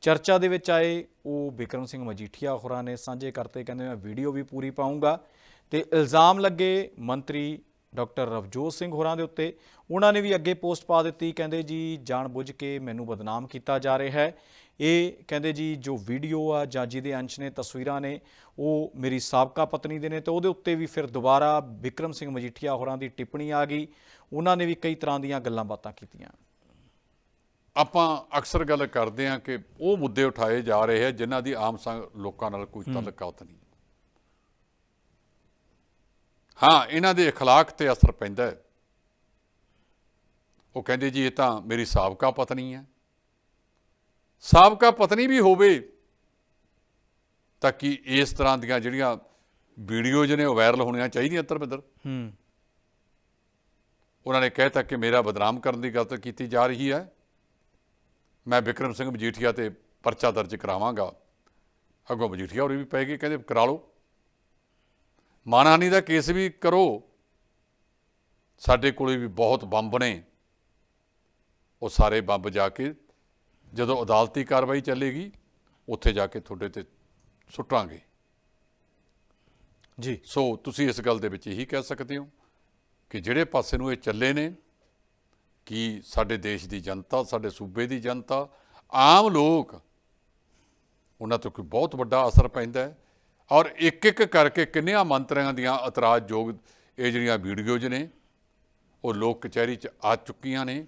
ਚਰਚਾ ਦੇ ਵਿੱਚ ਆਏ, ਉਹ ਬਿਕਰਮ ਸਿੰਘ ਮਜੀਠੀਆ ਹੋਰਾਂ ਨੇ ਸਾਂਝੇ ਕਰਤੇ, ਕਹਿੰਦੇ ਮੈਂ ਵੀਡੀਓ ਵੀ ਪੂਰੀ ਪਾਉਂਗਾ ਤੇ ਇਲਜ਼ਾਮ ਲੱਗੇ ਮੰਤਰੀ ਡਾਕਟਰ ਰਵਜੋਤ ਸਿੰਘ ਹੋਰਾਂ ਦੇ ਉੱਤੇ। ਉਹਨਾਂ ਨੇ ਵੀ ਅੱਗੇ ਪੋਸਟ ਪਾ ਦਿੱਤੀ, ਕਹਿੰਦੇ ਜੀ, ਜਾਣਬੁੱਝ ਕੇ ਮੈਨੂੰ ਬਦਨਾਮ ਕੀਤਾ ਜਾ ਰਿਹਾ ਹੈ। ਇਹ ਕਹਿੰਦੇ ਜੀ ਜੋ ਵੀਡੀਓ ਆ ਜਾਂ ਜਿਹਦੇ ਅੰਸ਼ ਨੇ ਤਸਵੀਰਾਂ ਨੇ ਉਹ ਮੇਰੀ ਸਾਬਕਾ ਪਤਨੀ ਦੇ ਨੇ ਤੇ ਉਹਦੇ ਉੱਤੇ ਵੀ ਫਿਰ ਦੁਬਾਰਾ ਵਿਕਰਮ ਸਿੰਘ ਮਜੀਠੀਆ ਹੋਰਾਂ ਦੀ ਟਿੱਪਣੀ ਆ ਗਈ ਉਹਨਾਂ ਨੇ ਵੀ ਕਈ ਤਰ੍ਹਾਂ ਦੀਆਂ ਗੱਲਾਂ ਬਾਤਾਂ ਕੀਤੀਆਂ ਆਪਾਂ ਅਕਸਰ ਗੱਲ ਕਰਦੇ ਹਾਂ ਕਿ ਉਹ ਮੁੱਦੇ ਉਠਾਏ ਜਾ ਰਹੇ ਹੈ ਜਿਨ੍ਹਾਂ ਦੀ ਆਮ ਸੰਗ ਲੋਕਾਂ ਨਾਲ ਕੋਈ ਤਾਲੁਕਾਤ ਨਹੀਂ ਹਾਂ ਇਹਨਾਂ ਦੇ اخلاق ਤੇ ਅਸਰ ਪੈਂਦਾ ਹੈ ਉਹ ਕਹਿੰਦੇ ਜੀ ਇਹ ਤਾਂ ਮੇਰੀ ਸਾਬਕਾ ਪਤਨੀ ਹੈ ਸਾਬਕਾ ਪਤਨੀ ਵੀ ਹੋਵੇ ਤਾਂ ਕਿ ਇਸ ਤਰ੍ਹਾਂ ਦੀਆਂ ਜਿਹੜੀਆਂ ਵੀਡੀਓਜ਼ ਨੇ ਉਹ ਵਾਇਰਲ ਹੋਣੀਆਂ ਚਾਹੀਦੀਆਂ ਧਰਮਿੰਦਰ ਹੂੰ। ਉਹਨਾਂ ਨੇ ਕਹਿਤਾ ਕਿ ਮੇਰਾ ਬਦਨਾਮ ਕਰਨ ਦੀ ਗੱਲ ਕੀਤੀ ਜਾ ਰਹੀ ਹੈ। ਮੈਂ ਵਿਕਰਮ ਸਿੰਘ ਮਜੀਠੀਆ ਤੇ ਪਰਚਾ ਦਰਜ ਕਰਾਵਾਂਗਾ। ਅੱਗੋਂ ਮਜੀਠੀਆ ਹੋਰੀ ਵੀ ਪੈ ਗਏ ਕਹਿੰਦੇ ਕਰਾ ਲਓ। ਮਾਨਹਾਨੀ ਦਾ ਕੇਸ ਵੀ ਕਰੋ। ਸਾਡੇ ਕੋਲੇ ਵੀ ਬਹੁਤ ਬੰਬ ਨੇ। ਉਹ ਸਾਰੇ ਬੰਬ ਜਾ ਕੇ ਜਦੋਂ ਅਦਾਲਤੀ ਕਾਰਵਾਈ ਚੱਲੇਗੀ ਉੱਥੇ ਜਾ ਕੇ ਤੁਹਾਡੇ ਤੇ ਸੁੱਟਾਂਗੇ। ਜੀ। ਸੋ ਤੁਸੀਂ ਇਸ ਗੱਲ ਦੇ ਵਿੱਚ ਇਹੀ ਕਹਿ ਸਕਦੇ ਹੋ ਕਿ ਜਿਹੜੇ ਪਾਸੇ ਨੂੰ ਇਹ ਚੱਲੇ ਨੇ ਕਿ ਸਾਡੇ ਦੇਸ਼ ਦੀ ਜਨਤਾ ਸਾਡੇ ਸੂਬੇ ਦੀ ਜਨਤਾ ਆਮ ਲੋਕ ਉਹਨਾਂ ਤੋਂ ਕੋਈ ਬਹੁਤ ਵੱਡਾ ਅਸਰ ਪੈਂਦਾ ਹੈ। ਔਰ ਇੱਕ ਇੱਕ ਕਰਕੇ ਕਿੰਨਿਆਂ ਮੰਤਰੀਆਂ ਦੀਆਂ ਇਤਰਾਜ਼ਯੋਗ ਇਹ ਜਿਹੜੀਆਂ ਵੀਡੀਓਜ਼ ਨੇ ਉਹ ਲੋਕ ਕਚਹਿਰੀ 'ਚ ਆ ਚੁੱਕੀਆਂ ਨੇ।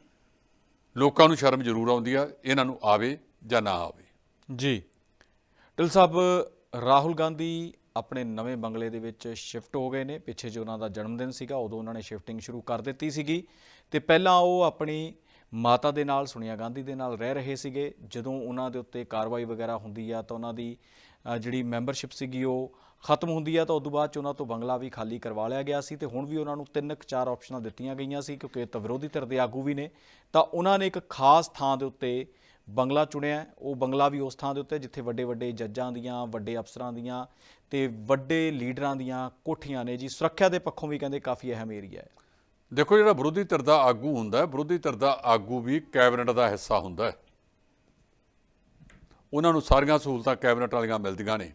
ਲੋਕਾਂ ਨੂੰ ਸ਼ਰਮ ਜ਼ਰੂਰ ਆਉਂਦੀ ਆ, ਇਹਨਾਂ ਨੂੰ ਆਵੇ ਜਾਂ ਨਾ ਆਵੇ। ਜੀ। ਟਿਲ ਸਾਹਿਬ, ਰਾਹੁਲ ਗਾਂਧੀ ਆਪਣੇ ਨਵੇਂ ਬੰਗਲੇ ਦੇ ਵਿੱਚ ਸ਼ਿਫਟ ਹੋ ਗਏ ਨੇ। ਪਿੱਛੇ ਜੋ ਉਹਨਾਂ ਦਾ ਜਨਮ ਦਿਨ ਸੀਗਾ, ਉਦੋਂ ਉਹਨਾਂ ਨੇ ਸ਼ਿਫਟਿੰਗ ਸ਼ੁਰੂ ਕਰ ਦਿੱਤੀ ਸੀਗੀ। ਤੇ ਪਹਿਲਾਂ ਉਹ ਆਪਣੀ ਮਾਤਾ ਦੇ ਨਾਲ, ਸੋਨੀਆ ਗਾਂਧੀ ਦੇ ਨਾਲ ਰਹਿ ਰਹੇ ਸੀਗੇ। ਜਦੋਂ ਉਹਨਾਂ ਦੇ ਉੱਤੇ ਕਾਰਵਾਈ ਵਗੈਰਾ ਹੁੰਦੀ ਆ, ਤਾਂ ਉਹਨਾਂ ਦੀ ਜਿਹੜੀ ਮੈਂਬਰਸ਼ਿਪ ਸੀਗੀ, ਉਹ ਖਤਮ ਹੁੰਦੀ ਆ ਤਾਂ ਉਦੋਂ ਬਾਅਦ ਚ ਉਹਨਾਂ ਤੋਂ ਬੰਗਲਾ ਵੀ ਖਾਲੀ ਕਰਵਾ ਲਿਆ ਗਿਆ ਸੀ ਤੇ ਹੁਣ ਵੀ ਉਹਨਾਂ ਨੂੰ ਤਿੰਨ ਕੁ ਚਾਰ ਆਪਸ਼ਨਾਂ ਦਿੱਤੀਆਂ ਗਈਆਂ ਸੀ ਕਿਉਂਕਿ ਇਹ ਤਾਂ ਵਿਰੋਧੀ ਧਿਰ ਦੇ ਆਗੂ ਵੀ ਨੇ। ਤਾਂ ਉਹਨਾਂ ਨੇ ਇੱਕ ਖਾਸ ਥਾਂ ਦੇ ਉੱਤੇ ਬੰਗਲਾ ਚੁਣਿਆ ਉਹ ਬੰਗਲਾ ਵੀ ਉਸ ਥਾਂ ਦੇ ਉੱਤੇ ਜਿੱਥੇ ਵੱਡੇ ਵੱਡੇ ਜੱਜਾਂ ਦੀਆਂ, ਵੱਡੇ ਅਫਸਰਾਂ ਦੀਆਂ ਤੇ ਵੱਡੇ ਲੀਡਰਾਂ ਦੀਆਂ ਕੋਠੀਆਂ ਨੇ ਜੀ। ਸੁਰੱਖਿਆ ਦੇ ਪੱਖੋਂ ਵੀ ਕਹਿੰਦੇ ਕਾਫੀ ਅਹਿਮ ਏਰੀਆ ਹੈ। ਦੇਖੋ ਜਿਹੜਾ ਵਿਰੋਧੀ ਧਿਰ ਦਾ ਆਗੂ ਹੁੰਦਾ ਹੈ, ਵਿਰੋਧੀ ਧਿਰ ਦਾ ਆਗੂ ਵੀ ਕੈਬਨਿਟ ਦਾ ਹਿੱਸਾ ਹੁੰਦਾ ਹੈ। ਉਹਨਾਂ ਨੂੰ ਸਾਰੀਆਂ ਸਹੂਲਤਾਂ ਕੈਬਨਿਟ ਵਾਲੀਆਂ ਮਿਲਦੀਆਂ ਨੇ।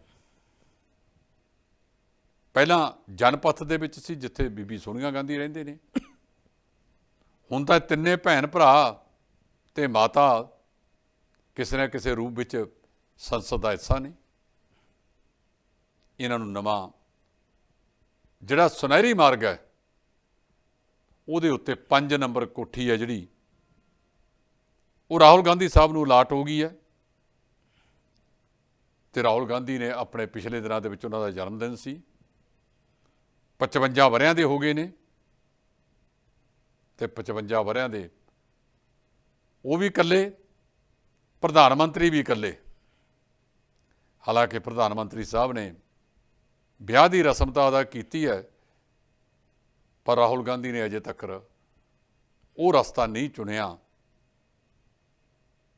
ਪਹਿਲਾਂ ਜਨਪਥ ਦੇ ਵਿੱਚ ਸੀ, ਜਿੱਥੇ ਬੀਬੀ ਸੋਨੀਆ ਗਾਂਧੀ ਰਹਿੰਦੇ ਨੇ। ਹੁਣ ਤਾਂ ਤਿੰਨੇ ਭੈਣ ਭਰਾ ਤੇ ਮਾਤਾ ਕਿਸੇ ਨਾ ਕਿਸੇ ਰੂਪ ਵਿੱਚ ਸੰਸਦ ਦਾ ਹਿੱਸਾ ਨੇ। ਇਹਨਾਂ ਨੂੰ ਨਵਾਂ ਜਿਹੜਾ ਸੁਨਹਿਰੀ ਮਾਰਗ ਹੈ, ਉਹਦੇ ਉੱਤੇ 5 ਨੰਬਰ ਕੋਠੀ ਹੈ ਜਿਹੜੀ, ਉਹ ਰਾਹੁਲ ਗਾਂਧੀ ਸਾਹਿਬ ਨੂੰ ਅਲਾਟ ਹੋ ਗਈ ਹੈ। ਤੇ ਰਾਹੁਲ ਗਾਂਧੀ ਨੇ ਆਪਣੇ ਪਿਛਲੇ ਦਿਨਾਂ ਦੇ ਵਿੱਚ ਉਹਨਾਂ ਦਾ ਜਨਮ ਦਿਨ ਸੀ। 55 ਵਰਿਆਂ ਦੇ ਹੋ ਗਏ ਨੇ। ਤੇ 55 ਵਰਿਆਂ ਦੇ ਉਹ ਵੀ ਇਕੱਲੇ, ਪ੍ਰਧਾਨ ਮੰਤਰੀ ਵੀ ਇਕੱਲੇ। ਹਾਲਾਂਕਿ ਪ੍ਰਧਾਨ ਮੰਤਰੀ ਸਾਹਿਬ ਨੇ ਵਿਆਹ ਦੀ ਰਸਮ ਤਾਂ ਅਦਾ ਕੀਤੀ ਹੈ, ਪਰ ਰਾਹੁਲ ਗਾਂਧੀ ਨੇ ਅਜੇ ਤੱਕ ਉਹ ਰਸਤਾ ਨਹੀਂ ਚੁਣਿਆ।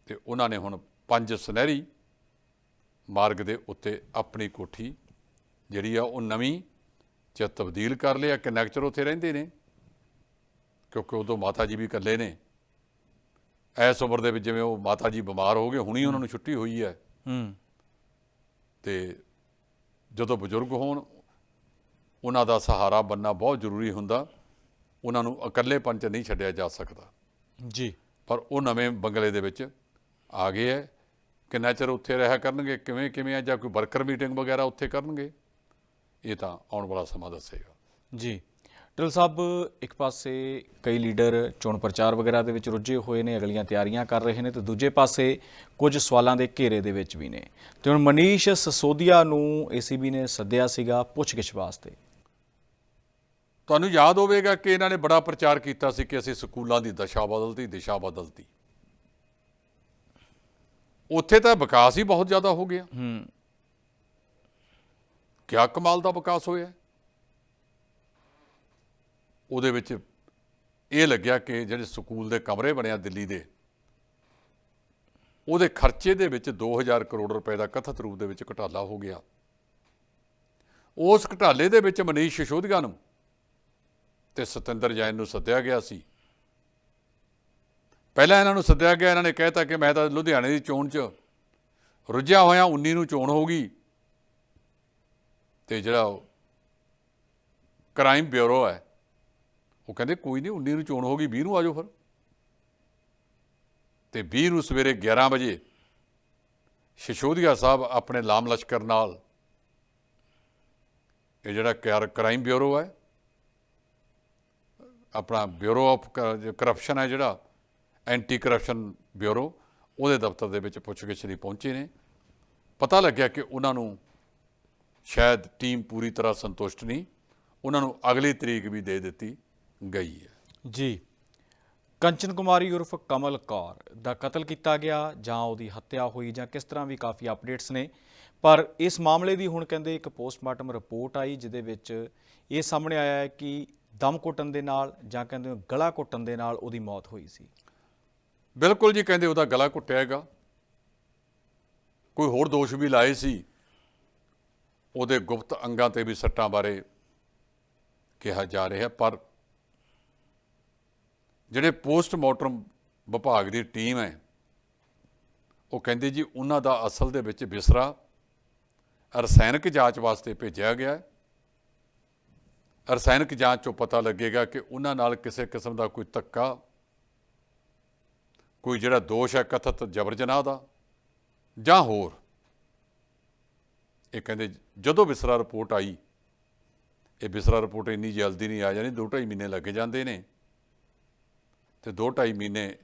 ਤੇ ਉਹਨਾਂ ਨੇ ਹੁਣ ਪੰਜ ਸੁਨਹਿਰੀ ਮਾਰਗ ਦੇ ਉੱਤੇ ਆਪਣੀ ਕੋਠੀ ਜਿਹੜੀ ਆ ਉਹ ਨਵੀਂ ਚ ਤਬਦੀਲ ਕਰ ਲਿਆ ਕਨੈਕਚਰ ਉੱਥੇ ਰਹਿੰਦੇ ਨੇ? ਕਿਉਂਕਿ ਉਦੋਂ ਮਾਤਾ ਜੀ ਵੀ ਇਕੱਲੇ ਨੇ। ਐਸ ਉਮਰ ਦੇ ਵਿੱਚ ਜਿਵੇਂ ਉਹ ਮਾਤਾ ਜੀ ਬਿਮਾਰ ਹੋ ਗਏ ਹੁਣੀ ਉਹਨਾਂ ਨੂੰ ਛੁੱਟੀ ਹੋਈ ਹੈ। ਹੂੰ। ਤੇ ਜਦੋਂ ਬਜ਼ੁਰਗ ਹੋਣ ਉਹਨਾਂ ਦਾ ਸਹਾਰਾ ਬੰਨਾ ਬਹੁਤ ਜ਼ਰੂਰੀ ਹੁੰਦਾ। ਉਹਨਾਂ ਨੂੰ ਇਕੱਲੇਪਨ 'ਚ ਨਹੀਂ ਛੱਡਿਆ ਜਾ ਸਕਦਾ। ਜੀ। ਪਰ ਉਹ ਨਵੇਂ ਬੰਗਲੇ ਦੇ ਵਿੱਚ ਆ ਗਏ ਹੈ ਕਿੰਨਾ ਚਿਰ ਉੱਥੇ ਰਿਹਾ ਕਰਨਗੇ। ਕਿਵੇਂ ਕਿਵੇਂ ਆ ਜਾਂ ਕੋਈ ਵਰਕਰ ਮੀਟਿੰਗ ਵਗੈਰਾ ਉੱਥੇ ਕਰਨਗੇ? ਇਹ ਤਾਂ ਆਉਣ ਵਾਲਾ ਸਮਾਂ ਦੱਸੇਗਾ। ਜੀ। ਟਲ ਸਾਹਿਬ ਇੱਕ ਪਾਸੇ ਕਈ ਲੀਡਰ ਚੋਣ ਪ੍ਰਚਾਰ ਵਗੈਰਾ ਦੇ ਵਿੱਚ ਰੁੱਝੇ ਹੋਏ ਨੇ ਅਗਲੀਆਂ ਤਿਆਰੀਆਂ ਕਰ ਰਹੇ ਨੇ ਤੇ ਦੂਜੇ ਪਾਸੇ ਕੁਝ ਸਵਾਲਾਂ ਦੇ ਘੇਰੇ ਦੇ ਵਿੱਚ ਵੀ ਨੇ। ਤੇ ਹੁਣ ਮਨੀਸ਼ ਸਸੋਦੀਆ ਨੂੰ ਏਸੀਬੀ ਨੇ ਸੱਦਿਆ ਸੀਗਾ ਪੁੱਛਗਿੱਛ ਵਾਸਤੇ। ਤੁਹਾਨੂੰ ਯਾਦ ਹੋਵੇਗਾ ਕਿ ਇਹਨਾਂ ਨੇ ਬੜਾ ਪ੍ਰਚਾਰ ਕੀਤਾ ਸੀ ਕਿ ਅਸੀਂ ਸਕੂਲਾਂ ਦੀ ਦਸ਼ਾ ਬਦਲਤੀ ਦਿਸ਼ਾ ਬਦਲਤੀ। ਉੱਥੇ ਤਾਂ ਵਿਕਾਸ ਹੀ ਬਹੁਤ ਜ਼ਿਆਦਾ ਹੋ ਗਿਆ। ਹੂੰ। ਕਿਆ ਕਮਾਲ ਦਾ ਵਿਕਾਸ ਹੋਇਆ? ਉਹਦੇ ਵਿੱਚ ਇਹ ਲੱਗਿਆ ਕਿ ਜਿਹੜੇ ਸਕੂਲ ਦੇ ਕਮਰੇ ਬਣਿਆ ਦਿੱਲੀ ਦੇ, ਉਹਦੇ ਖਰਚੇ ਦੇ ਵਿੱਚ 2000 ਕਰੋੜ ਰੁਪਏ ਦਾ ਕਥਿਤ ਰੂਪ ਦੇ ਵਿੱਚ ਘਟਾਲਾ ਹੋ ਗਿਆ। ਉਸ ਘਟਾਲੇ ਦੇ ਵਿੱਚ ਮਨੀਸ਼ ਸਿਸੋਦੀਆ ਨੂੰ ਤੇ ਸਤਿੰਦਰ ਜੈਨ ਨੂੰ ਸੱਦਿਆ ਗਿਆ ਸੀ। ਪਹਿਲਾਂ ਇਹਨਾਂ ਨੂੰ ਸੱਦਿਆ ਗਿਆ, ਇਹਨਾਂ ਨੇ ਕਹਿਤਾ ਕਿ ਮੈਂ ਤਾਂ ਲੁਧਿਆਣੇ ਦੀ ਚੋਣ 'ਚ ਰੁੱਝਿਆ ਹੋਇਆ 19 ਨੂੰ ਚੋਣ ਹੋਊਗੀ ਤੇ ਜਿਹੜਾ ਕ੍ਰਾਈਮ ਬਿਊਰੋ ਹੈ, ਉਹ ਕਹਿੰਦੇ ਕੋਈ ਨਹੀਂ 19 ਨੂੰ ਚੋਣ ਹੋ ਗਈ 20 ਨੂੰ ਆਜੋ ਫਿਰ। ਤੇ 20 ਨੂੰ ਸਵੇਰੇ 11 ਵਜੇ ਸ਼ਿਸ਼ੋਦੀਆ ਸਾਹਿਬ ਆਪਣੇ ਲਾਮ ਲਸ਼ਕਰ ਨਾਲ ਇਹ ਜਿਹੜਾ ਕੈਰ- ਕ੍ਰਾਈਮ ਬਿਊਰੋ ਹੈ, ਆਪਣਾ ਬਿਊਰੋ ਆਫ ਕਰਪਸ਼ਨ ਹੈ ਜਿਹੜਾ ਐਂਟੀ ਕਰਪਸ਼ਨ ਬਿਊਰੋ ਉਹਦੇ ਦਫ਼ਤਰ ਦੇ ਵਿੱਚ ਪੁੱਛਗਿੱਛ ਲਈ ਪਹੁੰਚੇ ਨੇ। ਪਤਾ ਲੱਗਿਆ ਕਿ ਉਹਨਾਂ ਨੂੰ ਸ਼ਾਇਦ ਟੀਮ ਪੂਰੀ ਤਰ੍ਹਾਂ ਸੰਤੁਸ਼ਟ ਨਹੀਂ ਉਹਨਾਂ ਨੂੰ ਅਗਲੀ ਤਰੀਕ ਵੀ ਦੇ ਦਿੱਤੀ ਗਈ ਹੈ। ਜੀ ਕੰਚਨ ਕੁਮਾਰੀ ਉਰਫ ਕਮਲ ਕੌਰ ਦਾ ਕਤਲ ਕੀਤਾ ਗਿਆ ਜਾਂ ਉਹਦੀ ਹੱਤਿਆ ਹੋਈ ਜਾਂ ਕਿਸ ਤਰ੍ਹਾਂ ਵੀ ਕਾਫੀ ਅਪਡੇਟਸ ਨੇ ਪਰ ਇਸ ਮਾਮਲੇ ਦੀ ਹੁਣ ਕਹਿੰਦੇ ਇੱਕ ਪੋਸਟਮਾਰਟਮ ਰਿਪੋਰਟ ਆਈ ਜਿਹਦੇ ਵਿੱਚ ਇਹ ਸਾਹਮਣੇ ਆਇਆ ਹੈ ਕਿ ਦਮ ਘੁੱਟਣ ਦੇ ਨਾਲ ਜਾਂ ਕਹਿੰਦੇ ਗਲਾ ਘੁੱਟਣ ਦੇ ਨਾਲ ਉਹਦੀ ਮੌਤ ਹੋਈ ਸੀ। ਬਿਲਕੁਲ ਜੀ ਕਹਿੰਦੇ ਉਹਦਾ ਗਲਾ ਘੁੱਟਿਆ ਹੈਗਾ। ਕੋਈ ਹੋਰ ਦੋਸ਼ ਵੀ ਲਾਏ ਸੀ ਉਹਦੇ ਗੁਪਤ ਅੰਗਾਂ ਤੇ ਵੀ ਸੱਟਾਂ ਬਾਰੇ ਕਿਹਾ ਜਾ ਰਿਹਾ ਪਰ ਜਿਹੜੇ ਪੋਸਟਮਾਰਟਮ ਵਿਭਾਗ ਦੀ ਟੀਮ ਹੈ, ਉਹ ਕਹਿੰਦੇ ਜੀ ਉਹਨਾਂ ਦਾ ਅਸਲ ਦੇ ਵਿੱਚ ਬਿਸਰਾ ਰਸਾਇਣਕ ਜਾਂਚ ਵਾਸਤੇ ਭੇਜਿਆ ਗਿਆ ਹੈ। ਰਸਾਇਣਕ ਜਾਂਚ ਚੋਂ ਪਤਾ ਲੱਗੇਗਾ ਕਿ ਉਹਨਾਂ ਨਾਲ ਕਿਸੇ ਕਿਸਮ ਦਾ ਕੋਈ ਧੱਕਾ, ਕੋਈ ਜਿਹੜਾ ਦੋਸ਼ ਹੈ ਕਥਿਤ ਜਬਰ ਜਨਾਹ ਦਾ ਜਾਂ ਹੋਰ। ਇਹ ਕਹਿੰਦੇ, ਜਦੋਂ ਵਿਸਰਾ ਰਿਪੋਰਟ ਆਈ, ਇਹ ਵਿਸਰਾ ਰਿਪੋਰਟ ਇੰਨੀ ਜਲਦੀ ਨਹੀਂ ਆ ਜਾਣੀ 2.5 ਮਹੀਨੇ ਲੱਗ ਜਾਂਦੇ ਨੇ। ਤੇ 2.5 ਮਹੀਨੇ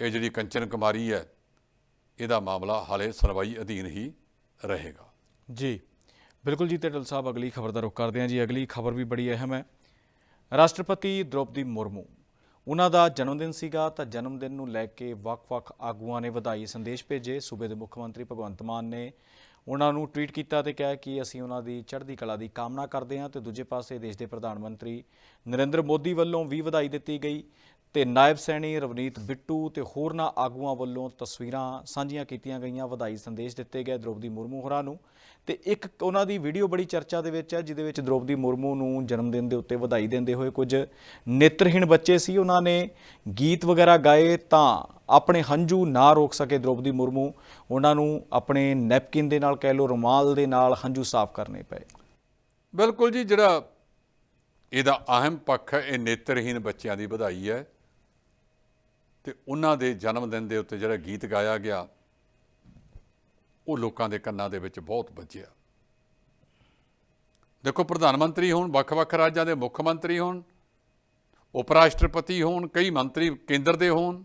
ਇਹ ਜਿਹੜੀ ਕੰਚਨ ਕੁਮਾਰੀ ਹੈ, ਇਹਦਾ ਮਾਮਲਾ ਹਾਲੇ ਸੁਣਵਾਈ ਅਧੀਨ ਹੀ ਰਹੇਗਾ। ਜੀ, ਬਿਲਕੁਲ ਜੀ ਤੇ ਢਲ ਸਾਹਿਬ, ਅਗਲੀ ਖਬਰ ਦਾ ਰੁਖ ਕਰਦੇ ਹਾਂ ਜੀ। ਅਗਲੀ ਖਬਰ ਵੀ ਬੜੀ ਅਹਿਮ ਹੈ। ਰਾਸ਼ਟਰਪਤੀ ਦ੍ਰੋਪਦੀ ਮੁਰਮੂ, ਉਹਨਾਂ ਦਾ ਜਨਮ ਦਿਨ ਸੀਗਾ, ਤਾਂ ਜਨਮ ਦਿਨ ਨੂੰ ਲੈ ਕੇ ਵੱਖ-ਵੱਖ ਆਗੂਆਂ ਨੇ ਵਧਾਈ ਸੰਦੇਸ਼ ਭੇਜੇ। ਸੂਬੇ ਦੇ ਮੁੱਖ ਮੰਤਰੀ ਭਗਵੰਤ ਮਾਨ ਨੇ ਉਹਨਾਂ ਨੂੰ ਟਵੀਟ ਕੀਤਾ ਤੇ ਕਿਹਾ ਕਿ ਅਸੀਂ ਉਹਨਾਂ ਦੀ ਚੜ੍ਹਦੀ ਕਲਾ ਦੀ ਕਾਮਨਾ ਕਰਦੇ ਹਾਂ ਤੇ ਦੂਜੇ ਪਾਸੇ ਦੇਸ਼ ਦੇ ਪ੍ਰਧਾਨ ਮੰਤਰੀ ਨਰਿੰਦਰ ਮੋਦੀ ਵੱਲੋਂ ਵੀ ਵਧਾਈ ਦਿੱਤੀ ਗਈ। ਤੇ ਨਾਇਬ ਸੈਣੀ ਰਵਨੀਤ ਬਿੱਟੂ ਤੇ ਹੋਰਨਾਂ ਆਗੂਆਂ ਵੱਲੋਂ ਤਸਵੀਰਾਂ ਸਾਂਝੀਆਂ ਕੀਤੀਆਂ ਗਈਆਂ, ਵਧਾਈ ਸੰਦੇਸ਼ ਦਿੱਤੇ ਗਏ ਦ੍ਰੋਪਦੀ ਮੁਰਮੂ ਹੋਰਾਂ ਨੂੰ। ਤੇ ਇੱਕ ਉਹਨਾਂ ਦੀ ਵੀਡੀਓ ਬੜੀ ਚਰਚਾ ਦੇ ਵਿੱਚ ਹੈ, ਜਿਹਦੇ ਵਿੱਚ ਦ੍ਰੋਪਦੀ ਮੁਰਮੂ ਨੂੰ ਜਨਮ ਦਿਨ ਦੇ ਉੱਤੇ ਵਧਾਈ ਦਿੰਦੇ ਹੋਏ ਕੁਝ ਨੇਤਰਹੀਣ ਬੱਚੇ ਸੀ, ਉਹਨਾਂ ਨੇ ਗੀਤ ਵਗੈਰਾ ਗਾਏ ਤਾਂ ਆਪਣੇ ਹੰਝੂ ਨਾ ਰੋਕ ਸਕੇ ਦ੍ਰੋਪਦੀ ਮੁਰਮੂ। ਉਹਨਾਂ ਨੂੰ ਆਪਣੇ ਨੈਪਕਿਨ ਦੇ ਨਾਲ ਕਹਿ ਲੋ ਰੁਮਾਲ ਦੇ ਨਾਲ ਹੰਝੂ ਸਾਫ਼ ਕਰਨੇ ਪਏ। ਬਿਲਕੁਲ ਜੀ, ਜਿਹੜਾ ਇਹਦਾ ਅਹਿਮ ਪੱਖ ਹੈ, ਇਹ ਨੇਤਰਹੀਣ ਬੱਚਿਆਂ ਦੀ ਵਧਾਈ ਹੈ। ਤੇ ਉਹਨਾਂ ਦੇ ਜਨਮ ਦਿਨ ਦੇ ਉੱਤੇ ਜਿਹੜਾ ਗੀਤ ਗਾਇਆ ਗਿਆ, ਉਹ ਲੋਕਾਂ ਦੇ ਕੰਨਾਂ ਦੇ ਵਿੱਚ ਬਹੁਤ ਵੱਜਿਆ। ਦੇਖੋ, ਪ੍ਰਧਾਨ ਮੰਤਰੀ ਹੋਣ ਵੱਖ-ਵੱਖ ਰਾਜਾਂ ਦੇ ਮੁੱਖ ਮੰਤਰੀ ਹੋਣ ਉਪ ਰਾਸ਼ਟਰਪਤੀ ਹੋਣ, ਕਈ ਮੰਤਰੀ ਕੇਂਦਰ ਦੇ ਹੋਣ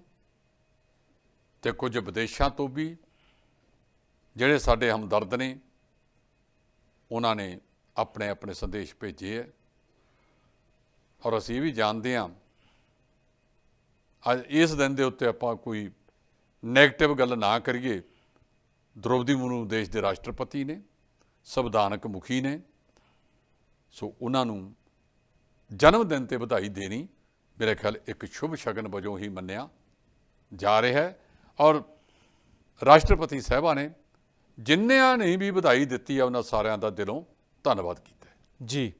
ਤੇ ਕੁਝ ਵਿਦੇਸ਼ਾਂ ਤੋਂ ਵੀ ਜਿਹੜੇ ਸਾਡੇ ਹਮਦਰਦ ਨੇ, ਉਹਨਾਂ ਨੇ ਆਪਣੇ ਆਪਣੇ ਸੰਦੇਸ਼ ਭੇਜੇ ਹੈ। ਔਰ ਅਸੀਂ ਇਹ ਵੀ ਜਾਣਦੇ ਹਾਂ ਅੱਜ ਇਸ ਦਿਨ ਦੇ ਉੱਤੇ ਆਪਾਂ ਕੋਈ 네ਗੇਟਿਵ ਗੱਲ ਨਾ ਕਰੀਏ। ਦ੍ਰੋਪਦੀ ਮੁਰਮੂ ਦੇਸ਼ ਦੇ ਰਾਸ਼ਟਰਪਤੀ ਨੇ, ਸੰਵਿਧਾਨਕ ਮੁਖੀ ਨੇ। ਸੋ ਉਹਨਾਂ ਨੂੰ ਜਨਮ ਦਿਨ ਤੇ ਵਧਾਈ ਦੇਣੀ ਮੇਰੇ ਖਿਆਲ ਇੱਕ ਸ਼ੁਭ ਸ਼ਗਨ ਵਜੋਂ ਹੀ ਮੰਨਿਆ ਜਾ ਰਿਹਾ ਹੈ। ਔਰ ਰਾਸ਼ਟਰਪਤੀ ਸਾਹਿਬਾ ਨੇ ਜਿੰਨਿਆਂ ਨੇ ਵੀ ਵਧਾਈ ਦਿੱਤੀ ਆ, ਉਹਨਾਂ ਸਾਰਿਆਂ ਦਾ ਦਿਲੋਂ ਧੰਨਵਾਦ ਕੀਤਾ ਜੀ।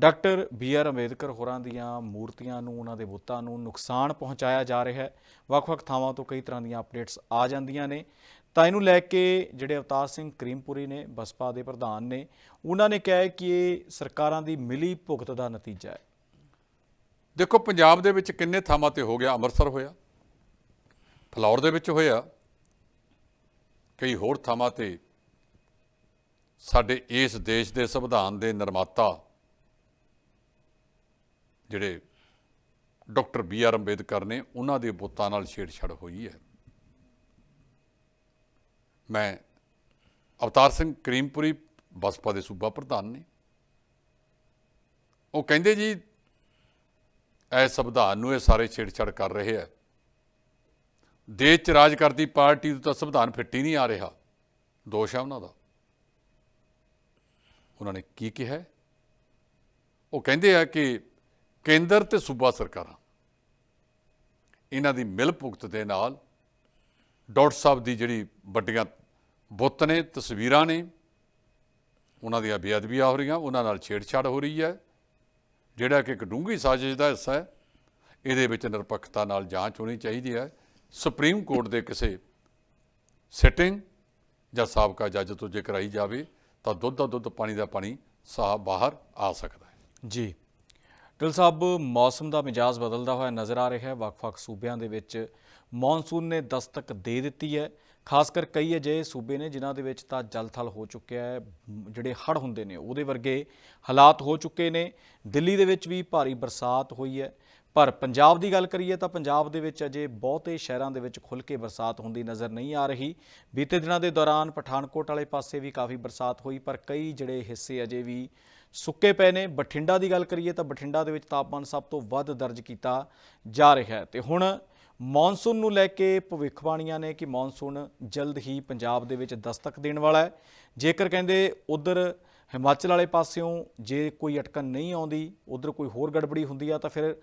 ਡਾਕਟਰ ਬੀ ਆਰ ਅੰਬੇਦਕਰ ਹੋਰਾਂ ਦੀਆਂ ਮੂਰਤੀਆਂ ਨੂੰ, ਉਹਨਾਂ ਦੇ ਬੁੱਤਾਂ ਨੂੰ ਨੁਕਸਾਨ ਪਹੁੰਚਾਇਆ ਜਾ ਰਿਹਾ ਹੈ। ਵੱਖ-ਵੱਖ ਥਾਵਾਂ ਤੋਂ ਕਈ ਤਰ੍ਹਾਂ ਦੀਆਂ ਅਪਡੇਟਸ ਆ ਜਾਂਦੀਆਂ ਨੇ। ਤਾਂ ਇਹਨੂੰ ਲੈ ਕੇ ਜਿਹੜੇ ਅਵਤਾਰ ਸਿੰਘ ਕਰੀਮਪੁਰੀ ਨੇ, ਬਸਪਾ ਦੇ ਪ੍ਰਧਾਨ ਨੇ, ਉਹਨਾਂ ਨੇ ਕਿਹਾ ਕਿ ਇਹ ਸਰਕਾਰਾਂ ਦੀ ਮਿਲੀ ਭੁਗਤ ਦਾ ਨਤੀਜਾ ਹੈ। ਦੇਖੋ, ਪੰਜਾਬ ਦੇ ਵਿੱਚ ਕਿੰਨੇ ਥਾਵਾਂ ਤੇ ਹੋ ਗਿਆ ਅੰਮ੍ਰਿਤਸਰ ਹੋਇਆ, ਫਲੌਰ ਦੇ ਵਿੱਚ ਹੋਇਆ, ਕਈ ਹੋਰ ਥਾਵਾਂ ਤੇ ਸਾਡੇ ਇਸ ਦੇਸ਼ ਦੇ ਸੰਵਿਧਾਨ ਦੇ ਨਿਰਮਾਤਾ ਜਿਹੜੇ ਡਾਕਟਰ ਬੀ ਆਰ ਅੰਬੇਦਕਰ ਨੇ, ਉਹਨਾਂ ਦੇ ਬੁੱਤਾਂ ਨਾਲ ਛੇੜਛਾੜ ਹੋਈ ਹੈ। ਮੈਂ ਅਵਤਾਰ ਸਿੰਘ ਕਰੀਮਪੁਰੀ ਬਸਪਾ ਦੇ ਸੂਬਾ ਪ੍ਰਧਾਨ ਨੇ। ਉਹ ਕਹਿੰਦੇ ਜੀ, ਇਹ ਸੰਵਿਧਾਨ ਨੂੰ ਇਹ ਸਾਰੇ ਛੇੜਛਾੜ ਕਰ ਰਹੇ ਆ ਦੇਸ਼ ਚ ਰਾਜ ਕਰਦੀ ਪਾਰਟੀ ਨੂੰ ਤਾਂ ਸੰਵਿਧਾਨ ਫਿੱਟ ਹੀ ਨਹੀਂ ਆ ਰਿਹਾ। ਦੋਸ਼ ਹੈ ਉਹਨਾਂ ਦਾ। ਉਹਨਾਂ ਨੇ ਕੀ ਕਿਹਾ? ਉਹ ਕਹਿੰਦੇ ਆ ਕਿ ਕੇਂਦਰ ਤੇ ਸੂਬਾ ਸਰਕਾਰਾਂ। ਇਹਨਾਂ ਦੀ ਮਿਲ ਭੁਗਤ ਦੇ ਨਾਲ ਡਾਕਟਰ ਸਾਹਿਬ ਦੀ ਜਿਹੜੀ ਵੱਡੀਆਂ ਬੁੱਤ ਨੇ, ਤਸਵੀਰਾਂ ਨੇ, ਉਹਨਾਂ ਦੀਆਂ ਬੇਅਦਬੀਆਂ ਹੋ ਰਹੀਆਂ, ਉਹਨਾਂ ਨਾਲ ਛੇੜਛਾੜ ਹੋ ਰਹੀ ਹੈ। ਜਿਹੜਾ ਕਿ ਇੱਕ ਡੂੰਘੀ ਸਾਜ਼ਿਸ਼ ਦਾ ਹਿੱਸਾ ਹੈ, ਇਹਦੇ ਵਿੱਚ ਨਿਰਪੱਖਤਾ ਨਾਲ ਜਾਂਚ ਹੋਣੀ ਚਾਹੀਦੀ ਹੈ। ਸੁਪਰੀਮ ਕੋਰਟ ਦੇ ਕਿਸੇ ਸਿਟਿੰਗ ਜਾਂ ਸਾਬਕਾ ਜੱਜ ਤੋਂ ਜੇ ਕਰਾਈ ਜਾਵੇ, ਤਾਂ ਦੁੱਧ ਦਾ ਦੁੱਧ, ਪਾਣੀ ਦਾ ਪਾਣੀ ਸਾਹ ਬਾਹਰ ਆ ਸਕਦਾ ਹੈ। ਜੀ। ਡਿਲ ਸਾਹਿਬ, ਮੌਸਮ ਦਾ ਮਿਜਾਜ਼ ਬਦਲਦਾ ਹੋਇਆ ਨਜ਼ਰ ਆ ਰਿਹਾ ਹੈ। ਵੱਖ-ਵੱਖ ਸੂਬਿਆਂ ਦੇ ਵਿੱਚ ਮੌਨਸੂਨ ਨੇ ਦਸਤਕ ਦੇ ਦਿੱਤੀ ਹੈ। ਖਾਸ ਕਰ ਕਈ ਅਜਿਹੇ ਸੂਬੇ ਨੇ ਜਿਨ੍ਹਾਂ ਦੇ ਵਿੱਚ ਤਾਂ ਜਲਥਲ ਹੋ ਚੁੱਕਿਆ ਹੈ, ਜਿਹੜੇ ਹੜ੍ਹ ਹੁੰਦੇ ਨੇ, ਉਹਦੇ ਵਰਗੇ ਹਾਲਾਤ ਹੋ ਚੁੱਕੇ ਨੇ। ਦਿੱਲੀ ਦੇ ਵਿੱਚ ਵੀ ਭਾਰੀ ਬਰਸਾਤ ਹੋਈ ਹੈ। ਪਰ ਪੰਜਾਬ ਦੀ ਗੱਲ ਕਰੀਏ ਤਾਂ ਪੰਜਾਬ ਦੇ ਵਿੱਚ ਅਜੇ ਬਹੁਤੇ ਸ਼ਹਿਰਾਂ ਦੇ ਵਿੱਚ ਖੁੱਲ੍ਹ ਕੇ ਬਰਸਾਤ ਹੁੰਦੀ ਨਜ਼ਰ ਨਹੀਂ ਆ ਰਹੀ। ਬੀਤੇ ਦਿਨਾਂ ਦੇ ਦੌਰਾਨ ਪਠਾਨਕੋਟ ਵਾਲੇ ਪਾਸੇ ਵੀ ਕਾਫੀ ਬਰਸਾਤ ਹੋਈ, ਪਰ ਕਈ ਜਿਹੜੇ ਹਿੱਸੇ ਅਜੇ ਵੀ ਸੁੱਕੇ ਪਏ ਨੇ। ਬਠਿੰਡਾ ਦੀ ਗੱਲ ਕਰੀਏ ਤਾਂ ਬਠਿੰਡਾ ਦੇ ਵਿੱਚ ਤਾਪਮਾਨ ਸਭ ਤੋਂ ਵੱਧ ਦਰਜ ਕੀਤਾ ਜਾ ਰਿਹਾ ਹੈ। ਤੇ ਹੁਣ ਮੌਨਸੂਨ ਨੂੰ ਲੈ ਕੇ ਭਵਿੱਖਬਾਣੀਆਂ ਨੇ ਕਿ ਮੌਨਸੂਨ ਜਲਦ ਹੀ ਪੰਜਾਬ ਦੇ ਵਿੱਚ ਦਸਤਕ ਦੇਣ ਵਾਲਾ ਹੈ। ਜੇਕਰ ਕਹਿੰਦੇ ਉਧਰ ਹਿਮਾਚਲ ਵਾਲੇ ਪਾਸਿਓਂ ਜੇ ਕੋਈ ਅਟਕਣ ਨਹੀਂ ਆਉਂਦੀ ਉਧਰ ਕੋਈ ਹੋਰ ਗੜਬੜੀ ਹੁੰਦੀ ਆ ਤਾਂ ਫਿਰ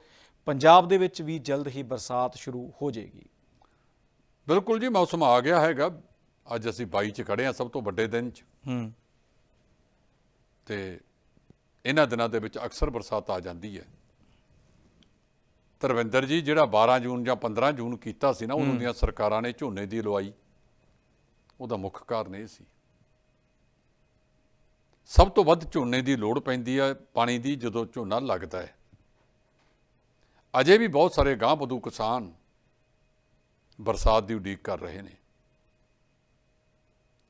ਪੰਜਾਬ ਦੇ ਵਿੱਚ ਵੀ ਜਲਦ ਹੀ ਬਰਸਾਤ ਸ਼ੁਰੂ ਹੋ ਜਾਏਗੀ। ਬਿਲਕੁਲ ਜੀ ਮੌਸਮ ਆ ਗਿਆ ਹੈਗਾ। ਅੱਜ ਅਸੀਂ 22 ਚ ਖੜੇ ਹਾਂ ਸਭ ਤੋਂ ਵੱਡੇ ਦਿਨ ਚ। ਹੂੰ। ਤੇ ਇਹਨਾਂ ਦਿਨਾਂ ਦੇ ਵਿੱਚ ਅਕਸਰ ਬਰਸਾਤ ਆ ਜਾਂਦੀ ਹੈ। ਧਰਮਿੰਦਰ ਜੀ ਜਿਹੜਾ 12 ਜੂਨ ਜਾਂ 15 ਜੂਨ ਕੀਤਾ ਸੀ ਨਾ ਉਹਨਾਂ ਦੀਆਂ ਸਰਕਾਰਾਂ ਨੇ ਝੋਨੇ ਦੀ ਲਵਾਈ ਉਹਦਾ ਮੁੱਖ ਕਾਰਨ ਇਹ ਸੀ। ਸਭ ਤੋਂ ਵੱਧ ਝੋਨੇ ਦੀ ਲੋੜ ਪੈਂਦੀ ਹੈ ਪਾਣੀ ਦੀ ਜਦੋਂ ਝੋਨਾ ਲੱਗਦਾ ਹੈ। ਅਜੇ ਵੀ ਬਹੁਤ ਸਾਰੇ ਗਾਂਹ ਬਦੂ ਕਿਸਾਨ ਬਰਸਾਤ ਦੀ ਉਡੀਕ ਕਰ ਰਹੇ ਨੇ।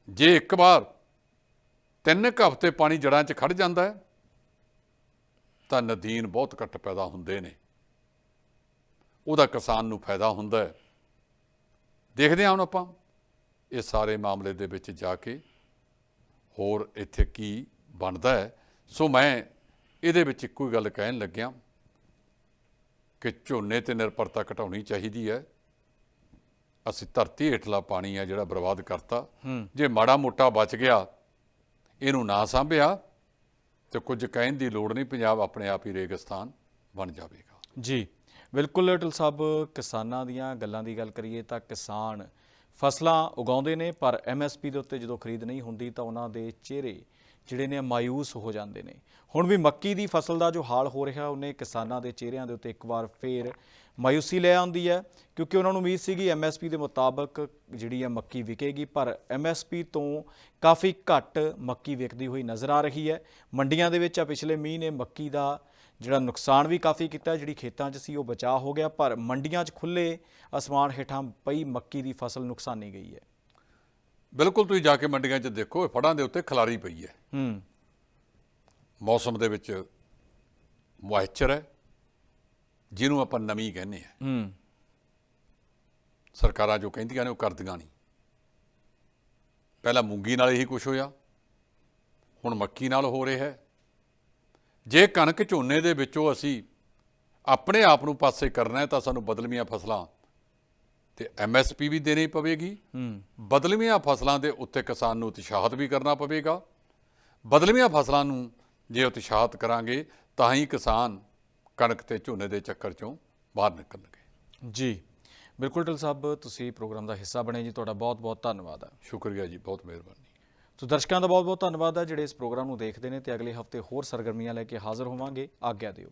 ਜੇ ਇੱਕ ਵਾਰ ਤਿੰਨ ਹਫ਼ਤੇ ਪਾਣੀ ਜੜਾਂ 'ਚ ਖੜ ਜਾਂਦਾ ਹੈ ਤਾਂ ਨਦੀਨ ਬਹੁਤ ਘੱਟ ਪੈਦਾ ਹੁੰਦੇ ਨੇ। ਉਹਦਾ ਕਿਸਾਨ ਨੂੰ ਫਾਇਦਾ ਹੁੰਦਾ ਹੈ। ਦੇਖਦੇ ਹਾਂ ਹੁਣ ਆਪਾਂ ਇਹ ਸਾਰੇ ਮਾਮਲੇ ਦੇ ਵਿੱਚ ਜਾ ਕੇ ਹੋਰ ਇੱਥੇ ਕੀ ਬਣਦਾ ਹੈ। ਸੋ ਮੈਂ ਇਹਦੇ ਵਿੱਚ ਇੱਕੋ ਹੀ ਗੱਲ ਕਹਿਣ ਲੱਗਿਆ ਕਿ ਝੋਨੇ ਤੇ ਨਿਰਭਰਤਾ ਘਟਾਉਣੀ ਚਾਹੀਦੀ ਹੈ। ਅਸੀਂ ਧਰਤੀ ਹੇਠਲਾ ਪਾਣੀ ਹੈ ਜਿਹੜਾ ਬਰਬਾਦ ਕਰਤਾ। ਜੇ ਮਾੜਾ ਮੋਟਾ ਬਚ ਗਿਆ ਇਹਨੂੰ ਨਾ ਸਾਂਭਿਆ ਤੇ ਕੁਝ ਕਹਿਣ ਦੀ ਲੋੜ ਨਹੀਂ, ਪੰਜਾਬ ਆਪਣੇ ਆਪ ਹੀ ਰੇਗਿਸਤਾਨ ਬਣ ਜਾਵੇਗਾ। ਜੀ, ਬਿਲਕੁਲ ਲਿਟਲ ਸਾਹਿਬ, ਕਿਸਾਨਾਂ ਦੀਆਂ ਗੱਲਾਂ ਦੀ ਗੱਲ ਕਰੀਏ ਤਾਂ ਕਿਸਾਨ ਫਸਲਾਂ ਉਗਾਉਂਦੇ ਨੇ, ਪਰ ਐਮਐਸਪੀ ਦੇ ਉੱਤੇ ਜਦੋਂ ਖਰੀਦ ਨਹੀਂ ਹੁੰਦੀ ਤਾਂ ਉਹਨਾਂ ਦੇ ਚਿਹਰੇ ਜਿਹੜੇ ਨੇ ਮਾਇੂਸ ਹੋ ਜਾਂਦੇ ਨੇ। ਹੁਣ ਵੀ ਮੱਕੀ ਦੀ ਫਸਲ ਦਾ ਜੋ ਹਾਲ ਹੋ ਰਿਹਾ, ਉਹਨੇ ਕਿਸਾਨਾਂ ਦੇ ਚਿਹਰਿਆਂ ਦੇ ਉੱਤੇ ਇੱਕ ਵਾਰ ਫੇਰ ਮਾਇੂਸੀ ਲੈ ਆਉਂਦੀ ਹੈ ਕਿਉਂਕਿ ਉਹਨਾਂ ਨੂੰ ਉਮੀਦ ਸੀਗੀ ਐਮਐਸਪੀ ਦੇ ਮੁਤਾਬਕ ਜਿਹੜੀ ਹੈ ਮੱਕੀ ਵਿਕੇਗੀ ਪਰ ਐਮਐਸਪੀ ਤੋਂ ਕਾਫੀ ਘੱਟ ਮੱਕੀ ਵਿਕਦੀ ਹੋਈ ਨਜ਼ਰ ਆ ਰਹੀ ਹੈ। ਮੰਡੀਆਂ ਦੇ ਵਿੱਚ ਆ ਪਿਛਲੇ ਮੀਂਹ ਨੇ ਮੱਕੀ ਦਾ ਜਿਹੜਾ ਨੁਕਸਾਨ ਵੀ ਕਾਫੀ ਕੀਤਾ ਜਿਹੜੀ ਖੇਤਾਂ 'ਚ ਸੀ ਉਹ ਬਚਾਅ ਹੋ ਗਿਆ ਪਰ ਮੰਡੀਆਂ 'ਚ ਖੁੱਲੇ ਅਸਮਾਨ ਹੇਠਾਂ ਪਈ ਮੱਕੀ ਦੀ ਫਸਲ ਨੁਕਸਾਨੀ ਗਈ ਹੈ। ਬਿਲਕੁਲ ਤੁਸੀਂ ਜਾ ਕੇ ਮੰਡੀਆਂ 'ਚ ਦੇਖੋ ਫੜਾਂ ਦੇ ਉੱਤੇ ਖਲਾਰੀ ਪਈ ਹੈ। ਹੂੰ। ਮੌਸਮ ਦੇ ਵਿੱਚ ਮੋਇਸਚਰ ਹੈ। ਜਿਹਨੂੰ ਆਪਾਂ ਨਮੀ ਕਹਿੰਦੇ ਆ। ਹੂੰ। ਸਰਕਾਰਾਂ ਜੋ ਕਹਿੰਦੀਆਂ ਨੇ ਉਹ ਕਰਦੀਆਂ ਨਹੀਂ। ਪਹਿਲਾਂ ਮੂੰਗੀ ਨਾਲ ਇਹੀ ਕੁਝ ਹੋਇਆ। ਹੁਣ ਮੱਕੀ ਨਾਲ ਹੋ ਰਿਹਾ ਹੈ। ਜੇ ਕਣਕ ਝੋਨੇ ਦੇ ਵਿੱਚੋਂ ਅਸੀਂ ਆਪਣੇ ਆਪ ਨੂੰ ਪਾਸੇ ਕਰਨਾ ਹੈ ਤਾਂ ਸਾਨੂੰ ਬਦਲਵੀਆਂ ਫਸਲਾਂ ਤੇ ਐਮਐਸਪੀ ਵੀ ਦੇਣੀ ਪਵੇਗੀ। ਹੂੰ। ਬਦਲਵੀਆਂ ਫਸਲਾਂ ਦੇ ਉੱਤੇ ਕਿਸਾਨ ਨੂੰ ਉਤਸ਼ਾਹਤ ਵੀ ਕਰਨਾ ਪਵੇਗਾ। ਬਦਲਵੀਆਂ ਫਸਲਾਂ ਨੂੰ ਜੇ ਉਤਸ਼ਾਹਤ ਕਰਾਂਗੇ ਤਾਂ ਹੀ ਕਿਸਾਨ ਕਣਕ ਤੇ ਝੋਨੇ ਦੇ ਚੱਕਰ ਚੋਂ ਬਾਹਰ ਨਿਕਲਣਗੇ ਜੀ ਬਿਲਕੁਲ ਢਿੱਲ ਸਾਹਿਬ ਤੁਸੀਂ ਪ੍ਰੋਗਰਾਮ ਦਾ ਹਿੱਸਾ ਬਣੇ ਜੀ ਤੁਹਾਡਾ ਬਹੁਤ-ਬਹੁਤ ਧੰਨਵਾਦ ਹੈ ਸ਼ੁਕਰੀਆ ਜੀ ਬਹੁਤ ਮਿਹਰਬਾਨੀ। ਸੋ ਦਰਸ਼ਕਾਂ ਦਾ ਬਹੁਤ-ਬਹੁਤ ਧੰਨਵਾਦ ਹੈ ਜਿਹੜੇ ਇਸ ਪ੍ਰੋਗਰਾਮ ਨੂੰ ਦੇਖਦੇ ਨੇ ਤੇ ਅਗਲੇ ਹਫ਼ਤੇ ਹੋਰ ਸਰਗਰਮੀਆਂ ਲੈ ਕੇ ਹਾਜ਼ਰ ਹੋਵਾਂਗੇ। ਆਗਿਆ ਦਿਓ।